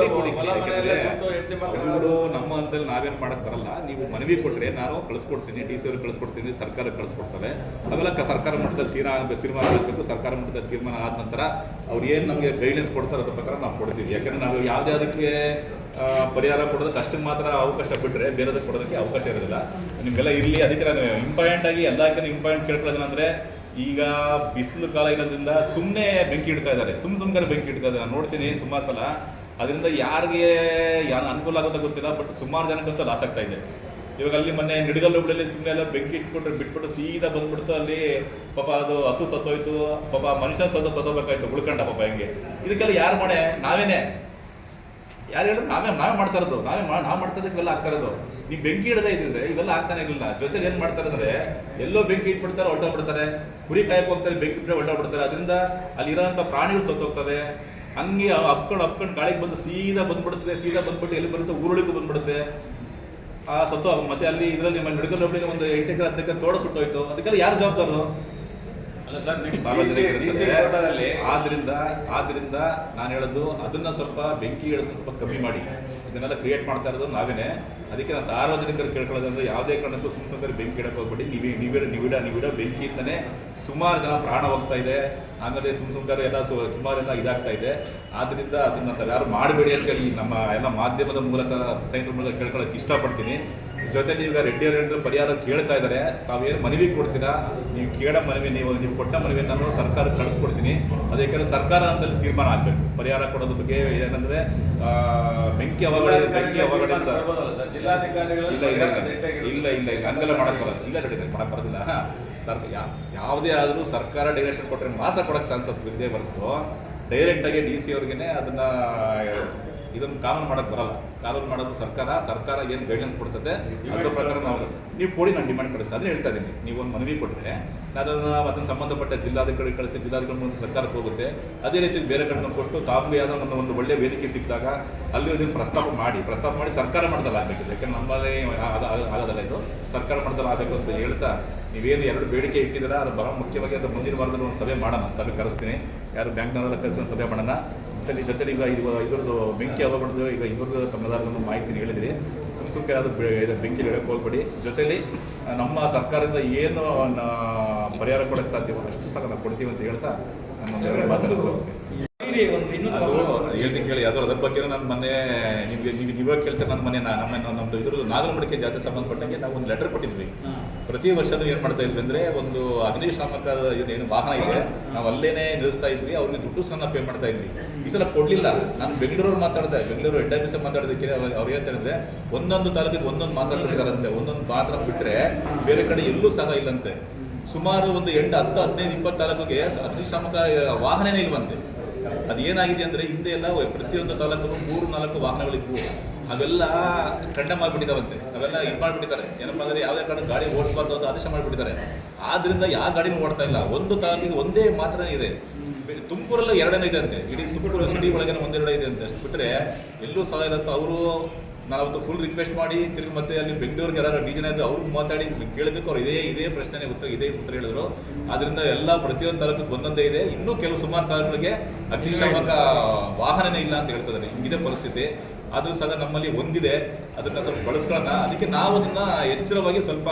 ನಮ್ಮ ಹಂತದಲ್ಲಿ ನಾವೇನು ಮಾಡಕ್ ಬರಲ್ಲ. ನೀವು ಮನವಿ ಕೊಟ್ರೆ ನಾನು ಕಳಿಸ್ಕೊಡ್ತೀನಿ ಡಿ ಸಿ ಅವ್ರಿಗೆ ಕಳಿಸ್ಕೊಡ್ತೀನಿ ಸರ್ಕಾರ ಕಳಿಸ್ಕೊಡ್ತಾರೆ ಅವೆಲ್ಲ ಸರ್ಕಾರ ಮಟ್ಟದಲ್ಲಿ ತೀರಾ ತೀರ್ಮಾನ ಆಗಬೇಕು. ಸರ್ಕಾರ ಮಟ್ಟದಲ್ಲಿ ತೀರ್ಮಾನ ಆದ ನಂತರ ಅವ್ರು ಏನು ನಮಗೆ ಗೈಡೆನ್ಸ್ ಕೊಡ್ತಾರೆ ಅದ್ರ ಪ್ರಕಾರ ನಾವು ಕೊಡ್ತೀವಿ. ಯಾಕಂದ್ರೆ ನಾವು ಯಾವುದೇ ಅದಕ್ಕೆ ಪರಿಹಾರ ಕೊಡೋದಕ್ಕೆ ಅಷ್ಟಕ್ಕೆ ಮಾತ್ರ ಅವಕಾಶ ಬಿಟ್ಟರೆ ಬೇರೆದಕ್ಕೆ ಕೊಡೋದಕ್ಕೆ ಅವಕಾಶ ಇರೋದಿಲ್ಲ. ನಿಮಗೆಲ್ಲ ಇರಲಿ, ಅದಕ್ಕೆ ನಾನು ಇಂಪಾರ್ಟೆಂಟ್ ಆಗಿ ಎಲ್ಲಕ್ಕಿಂತ ಇಂಪಾರ್ಟೆಂಟ್ ಕೇಳ್ಕೊಳ್ಳೋದೇನಂದ್ರೆ ಈಗ ಬಿಸಿಲು ಕಾಲ ಇರೋದ್ರಿಂದ ಸುಮ್ಮನೆ ಬೆಂಕಿ ಇಡ್ತಾ ಇದ್ದಾರೆ. ಸುಮ್ಮ ಸುಮ್ಮನೆ ಬೆಂಕಿ ಇಡ್ತಾ ಇದ್ದಾರೆ. ನಾನು ನೋಡ್ತೀನಿ ಸುಮಾರು ಸಲ. ಅದರಿಂದ ಯಾರಿಗೆ ಯಾರು ಅನುಕೂಲ ಆಗುತ್ತೋ ಗೊತ್ತಿಲ್ಲ ಬಟ್ ಸುಮಾರು ಜನಕ್ಕಂತೂ ಲಾಸ್ ಆಗ್ತಾ ಇದೆ. ಇವಾಗ ಅಲ್ಲಿ ಮೊನ್ನೆ ನಿಡಗಲ್ ಹುಬ್ಳಲ್ಲಿ ಸುಮ್ಮನೆ ಎಲ್ಲ ಬೆಂಕಿ ಇಟ್ಬಿಟ್ರೆ ಬಿಟ್ಬಿಟ್ಟು ಸೀದಾ ಬಂದ್ಬಿಡ್ತು, ಅಲ್ಲಿ ಪಾಪ ಅದು ಹಸು ಸತ್ತೋಯ್ತು, ಪಾಪ ಮನುಷ್ಯ ಸತ್ತ ಸತ್ತೋಗ್ಬೇಕಾಯ್ತು, ಉಳ್ಕೊಂಡ ಪಾಪ ಹೆಂಗೆ. ಇದಕ್ಕೆಲ್ಲ ಯಾರು ಮನೆ? ನಾವೇನೆ. ಯಾರು ಹೇಳಿದ್ರು ನಾವೇ ನಾವೇ ಮಾಡ್ತಾ ಇರೋದು. ನಾವೇ ನಾವು ಮಾಡ್ತಾ ಇದ್ದಕ್ಕೆ ಇವೆಲ್ಲ ಆಗ್ತಾ ಇರೋದು. ನೀವು ಬೆಂಕಿ ಇಡದೇ ಇದ್ದಿದ್ರೆ ಇವೆಲ್ಲ ಆಗ್ತಾನೆ ಇರಲಿಲ್ಲ. ಜೊತೆಗೆ ಏನು ಮಾಡ್ತಾರೆ ಅಂದರೆ ಎಲ್ಲೋ ಬೆಂಕಿ ಇಟ್ಬಿಡ್ತಾರೆ ಹೊರಟೋಗ್ಬಿಡ್ತಾರೆ ಕುರಿ ಕಾಯಕ್ಕೆ ಹೋಗ್ತಾರೆ, ಬೆಂಕಿ ಇಟ್ಟರೆ ಹೊರಟೋಗ್ಬಿಡ್ತಾರೆ ಅದರಿಂದ ಅಲ್ಲಿರೋಂಥ ಪ್ರಾಣಿಗಳು ಸತ್ತೋಗ್ತವೆ. ಹಂಗೆ ಅಪ್ಕೊಂಡು ಅಪ್ಕೊಂಡು ಗಾಳಿಗೆ ಬಂದು ಸೀದಾ ಬಂದ್ಬಿಡುತ್ತೆ, ಸೀದಾ ಬಂದ್ಬಿಟ್ಟು ಎಲ್ಲಿ ಬರುತ್ತೆ ಊರೊಳಗೆ ಬಂದ್ಬಿಡುತ್ತೆ. ಆ ಸತ್ತು ಮತ್ತೆ ಅಲ್ಲಿ ಇದರಲ್ಲಿ ನಮ್ಮ ನಿಡಗಲ್ ಒಂದು ಎಂಟು ಎಕರೆ ಹತ್ತು ಎಕರೆ ತೋಡ ಸುಟ್ಟೋಯ್ತು. ಅದಕ್ಕೆಲ್ಲ ಯಾರು ಜವಾಬ್ದಾರು? ಅಲ್ಲ ಸರ್ ನೆಕ್ಸ್ಟ್ ಸಾರ್ವಜನಿಕರು ಡಿಸಿ ಇರ್ತಾರೆ. ಕೋಟಾದಲ್ಲಿ ಆದ್ರಿಂದ ಆದ್ರಿಂದ ನಾನು ಹೇಳೋದು ಅದನ್ನ ಸ್ವಲ್ಪ ಬೆಂಕಿ ಇಡೋದನ್ನ ಸ್ವಲ್ಪ ಕಮ್ಮಿ ಮಾಡಿ. ಇದನ್ನೆಲ್ಲ ಕ್ರಿಯೇಟ್ ಮಾಡ್ತಾ ಇರೋದು ನಾವೇನೆ. ಅದಕ್ಕೆ ನಾನು ಸಾರ್ವಜನಿಕರು ಕೇಳ್ಕೊಳ್ಳೋದಂದ್ರೆ ಯಾವುದೇ ಕಾರಣಕ್ಕೂ ಸುಮ್ ಸುಮ್ಮನೆ ಬೆಂಕಿ ಇಡಕ್ಕೆ ಹೋಗ್ಬೇಡಿ. ನೀವೇ ನಿವಿಡ ನಿವಿಡ ಬೆಂಕಿ ಬೆಂಕಿಯಿಂದನೇ ಸುಮಾರು ಜನ ಪ್ರಾಣ ಹೋಗ್ತಾ ಇದೆ. ಆಮೇಲೆ ಸುಮ್ ಸುಮ್ಮನೆ ಎಲ್ಲ ಸುಮಾರು ಎಲ್ಲ ಇದಾಗ್ತಾ ಇದೆ. ಆದ್ರಿಂದ ಅದನ್ನ ತರ ಯಾರು ಮಾಡಬೇಡಿ ಅಂತೇಳಿ ನಮ್ಮ ಎಲ್ಲ ಮಾಧ್ಯಮದ ಮೂಲಕ ಸ್ನೇಹಿತರ ಮೂಲಕ ಕೇಳ್ಕೊಳ್ಳೋಕೆ ಇಷ್ಟಪಡ್ತೀನಿ. ಜೊತೆಲಿ ಈಗ ರೆಡ್ಡಿ ಹೇಳಿದ್ರು ಪರಿಹಾರ ಕೇಳ್ತಾ ಇದ್ದಾರೆ ತಾವೇನು ಮನವಿ ಕೊಡ್ತೀರಾ? ನೀವು ಕೇಳ ಮನವಿ, ನೀವು ನೀವು ಕೊಟ್ಟ ಮನವಿ ನಾನು ಸರ್ಕಾರಕ್ಕೆ ಕಳಿಸ್ಕೊಡ್ತೀನಿ. ಅದಕ್ಕೆ ಸರ್ಕಾರ ಅಂತಲ್ಲಿ ತೀರ್ಮಾನ ಆಗಬೇಕು. ಪರಿಹಾರ ಕೊಡೋದ್ರ ಬಗ್ಗೆ ಏನಂದ್ರೆ ಬೆಂಕಿ ಅವಘಡ ಬೆಂಕಿ ಅವಘಡ ಅಂತ. ಇಲ್ಲ ಇಲ್ಲ ಇಲ್ಲ ಇಲ್ಲ ಹಂಗೆಲ್ಲ ಮಾಡಕ್ ಬರೋದು ಇಲ್ಲ ರೆಡಿ ಮಾಡಕ್ ಬರೋದಿಲ್ಲ. ಸರ್, ಯಾ- ಯಾವುದೇ ಆದರೂ ಸರ್ಕಾರ ಡೈರೆಕ್ಷನ್ ಕೊಟ್ಟರೆ ಮಾತ್ರ ಕೊಡೋಕ್ಕೆ ಚಾನ್ಸಸ್ ಬಿದ್ದೇ ಹೊರತು. ಡೈರೆಕ್ಟಾಗಿ ಡಿ ಸಿ ಅವ್ರಿಗೆ ಅದನ್ನ ಇದನ್ನು ಕಾನೂನು ಮಾಡಕ್ಕೆ ಬರಲ್ಲ. ಕಾನೂನು ಮಾಡೋದು ಸರ್ಕಾರ ಸರ್ಕಾರ ಏನು ಗೈಡ್ಲೈನ್ಸ್ ಕೊಡ್ತದೆ ಅದರ ಪ್ರಕಾರ ನಾವು ನೀವು ಕೊಡಿ ನಾನು ಡಿಮ್ಯಾಂಡ್ ಕಳಿಸ್ತಾ ಅದನ್ನ ಹೇಳ್ತಾ ಇದ್ದೀನಿ. ನೀವು ಒಂದು ಮನವಿ ಕೊಟ್ಟರೆ ಅದನ್ನು ಅದನ್ನು ಸಂಬಂಧಪಟ್ಟ ಜಿಲ್ಲಾಧಿಕಾರಿ ಕಳಿಸಿ ಜಿಲ್ಲಾಧಿಕಾರಿ ಮುಂದೆ ಸರ್ಕಾರಕ್ಕೆ ಹೋಗುತ್ತೆ. ಅದೇ ರೀತಿ ಬೇರೆ ಕಡೆ ಕೊಟ್ಟು ತಾಮ್ಗೆ ಯಾವುದೋ ಒಂದು ಒಂದು ಒಳ್ಳೆ ವೇದಿಕೆ ಸಿಕ್ಕಿದಾಗ ಅಲ್ಲಿ ಇದನ್ನು ಪ್ರಸ್ತಾಪ ಮಾಡಿ ಪ್ರಸ್ತಾಪ ಮಾಡಿ ಸರ್ಕಾರ ಮಾಡ್ದಲ್ಲ ಆಗಬೇಕಿದೆ ಯಾಕಂದ್ರೆ ನಮ್ಮಲ್ಲಿ ಆಗ- ಆಗ- ಆಗೋದಲ್ಲ ಇದು. ಸರ್ಕಾರ ಮಾಡ್ದಲ್ಲ ಆಗಬೇಕು ಅಂತ ಹೇಳ್ತಾ ನೀವೇನು ಎರಡು ಬೇಡಿಕೆ ಇಟ್ಟಿದ್ದೀರಾ? ಅದು ಬಹಳ ಮುಖ್ಯವಾಗಿ ಅದು ಮುಂದಿನ ವಾರದಲ್ಲಿ ಒಂದು ಸಭೆ ಮಾಡೋಣ. ಸಭೆ ಕರೆಸ್ತೀನಿ. ಯಾರು ಬ್ಯಾಂಕ್ನವರೆಲ್ಲ ಕರೆಸಿ ಸಭೆ ಮಾಡೋಣ. ಜೊತೆಲಿ ಜೊತೆಲಿ ಈಗ ಇದು, ಇದ್ರದ್ದು ಬೆಂಕಿ ಅವಘಡದು ಈಗ ಇವ್ರದ್ದು ತಮ್ಮೆಲ್ಲರಿಗೂ ಮಾಹಿತಿ ಹೇಳಿದಿರಿ ಸುಮ್ಸುಕ್ಕೆ ಅದು ಬೆಂಕಿ ಹೇಳಕ್ಕೆ ಹೋಗ್ಬೇಡಿ. ಜೊತೆಲಿ ನಮ್ಮ ಸರ್ಕಾರದಿಂದ ಏನು ಪರಿಹಾರ ಕೊಡಕ್ಕೆ ಸಾಧ್ಯವೋ ಅಷ್ಟು ಸಹ ನಾವು ಕೊಡ್ತೀವಿ ಅಂತ ಹೇಳ್ತಾ ನಾನು ಒಂದು ಹೇಳ್ತೀನಿ ಕೇಳಿ ಅದ್ರ ಬಗ್ಗೆ ನಾನು ಮೊನ್ನೆ ನಿಮಗೆ ನೀವು ಇವಾಗ ಕೇಳ್ತಾರೆ ನನ್ನ ಮನೆ ನಮ್ಮ ನಮ್ಮದು ಇದ್ರದ್ದು ನಾಗರಮಡಿಕೆ ಜಾತಿ ಸಂಬಂಧಪಟ್ಟಂಗೆ ನಾವು ಒಂದು ಲೆಟರ್ ಕೊಟ್ಟಿದ್ವಿ. ಪ್ರತಿ ವರ್ಷನೂ ಏನ್ ಮಾಡ್ತಾ ಇದ್ವಿ ಅಂದ್ರೆ ಒಂದು ಅಗ್ನಿಶಾಮಕ ಏನು ವಾಹನ ಇದೆ ನಾವು ಅಲ್ಲೇನೆ ನಿಲ್ಲಿಸ್ತಾ ಇದ್ವಿ ಅವ್ರಿಗೆ ದುಡ್ಡು ಸಹ ಪೇ ಮಾಡ್ತಾ ಇದ್ವಿ. ಈ ಸಲ ಕೊಡ್ಲಿಲ್ಲ. ನಾನು ಬೆಂಗಳೂರು ಮಾತಾಡಿದೆ ಬೆಂಗಳೂರು ಹೆಡ್ ಆಫೀಸ್ ಮಾತಾಡೋದಕ್ಕೆ ಅವ್ರು ಅವ್ರು ಹೇಳ್ತಾ ಇದ್ರೆ ಒಂದೊಂದು ತಾಲೂಕಿಗೆ ಒಂದೊಂದು ಮಾತಾಡ್ತಿದ್ದಾರಂತೆ ಒಂದೊಂದು ಮಾತ್ರ ಬಿಟ್ರೆ ಬೇರೆ ಕಡೆ ಎಲ್ಲೂ ಸಹ ಇಲ್ಲಂತೆ. ಸುಮಾರು ಒಂದು ಎಂಟು ಹತ್ತು ಹದಿನೈದು ಇಪ್ಪತ್ತು ತಾಲೂಕಿಗೆ ಅಗ್ನಿಶಾಮಕ ವಾಹನನೇ ಇಲ್ವಂತೆ. ಅದೇನಾಗಿದೆ ಅಂದ್ರೆ ಹಿಂದೆ ಎಲ್ಲ ಪ್ರತಿಯೊಂದು ತಾಲೂಕು ಮೂರು, ನಾಲ್ಕು ವಾಹನಗಳಿದ್ವು. ಅವೆಲ್ಲ ಖಂಡ ಮಾಡಿಬಿಟ್ಟಿದಾವಂತೆ. ಅವೆಲ್ಲ ಇದು ಮಾಡ್ಬಿಟ್ಟಿದ್ದಾರೆ. ಏನಪ್ಪಾ ಅಂದ್ರೆ ಯಾವುದೇ ಕಾರಣ ಗಾಡಿ ಓಡಿಸಬಾರ್ದು ಅಂತ ಆದೇಶ ಮಾಡಿಬಿಟ್ಟಿದ್ದಾರೆ. ಆದ್ರಿಂದ ಯಾವ ಗಾಡಿನೂ ಓಡ್ತಾ ಇಲ್ಲ. ಒಂದು ತಾಲೂಕಿಗೆ ಒಂದೇ ಮಾತ್ರ ಇದೆ. ತುಮಕೂರಲ್ಲ ಎರಡನೇ ಇದೆ ಅಂತೆ. ಇಡೀ ತುಮಕೂರು ಸಿಟಿ ಒಳಗೇನೆ ಒಂದೆರಡು ಇದೆ ಅಂತೆ. ಅಷ್ಟು ಬಿಟ್ರೆ ಎಲ್ಲೂ ಸಹ ಇಲ್ಲ ಅಂತ ಅವರು ನಾನು ಫುಲ್ ರಿಕ್ವೆಸ್ಟ್ ಮಾಡಿ ತಿರುಗಿ ಮತ್ತೆ ಅಲ್ಲಿ ಬೆಂಗಳೂರಿಗೆ ಯಾರು ಡಿ ಜನ ಅವ್ರಿಗೆ ಮಾತಾಡಿ ಕೇಳಿದಕ್ಕೆ ಅವ್ರು ಇದೇ ಇದೇ ಪ್ರಶ್ನೆ ಉತ್ತರ, ಇದೇ ಉತ್ತರ ಹೇಳಿದ್ರು. ಅದರಿಂದ ಎಲ್ಲ ಪ್ರತಿಯೊಂದು ತಾಲೂಕಿಗೆ ಒಂದೊಂದೇ ಇದೆ. ಇನ್ನೂ ಕೆಲವು ಸುಮಾರು ತಾಲೂಕುಗಳಿಗೆ ಅಗ್ನಿಶಾಮಕ ವಾಹನನೇ ಇಲ್ಲ ಅಂತ ಹೇಳ್ತಿದ್ದಾರೆ ಹಿಂಗಿದೆ ಪರಿಸ್ಥಿತಿ. ಅದು ಸಹ ನಮ್ಮಲ್ಲಿ ಒಂದಿದೆ. ಅದನ್ನ ಸ್ವಲ್ಪ ಬಳಸ್ಕೊಳ್ಳೋಣ. ಅದಕ್ಕೆ ನಾವು ಅದನ್ನ ಎಚ್ಚರವಾಗಿ ಸ್ವಲ್ಪ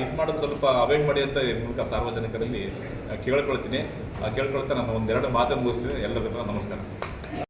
ಇದು ಮಾಡೋದು ಸ್ವಲ್ಪ ಅವಾಯ್ಡ್ ಮಾಡಿ ಅಂತ ಮೂಲಕ ಸಾರ್ವಜನಿಕರಲ್ಲಿ ಕೇಳ್ಕೊಳ್ತೀನಿ. ಕೇಳ್ಕೊಳ್ತಾ ನಾನು ಒಂದೆರಡು ಮಾತನ್ನು ಮುಗಿಸ್ತೀನಿ. ಎಲ್ಲರಿಗೂ ನಮಸ್ಕಾರ.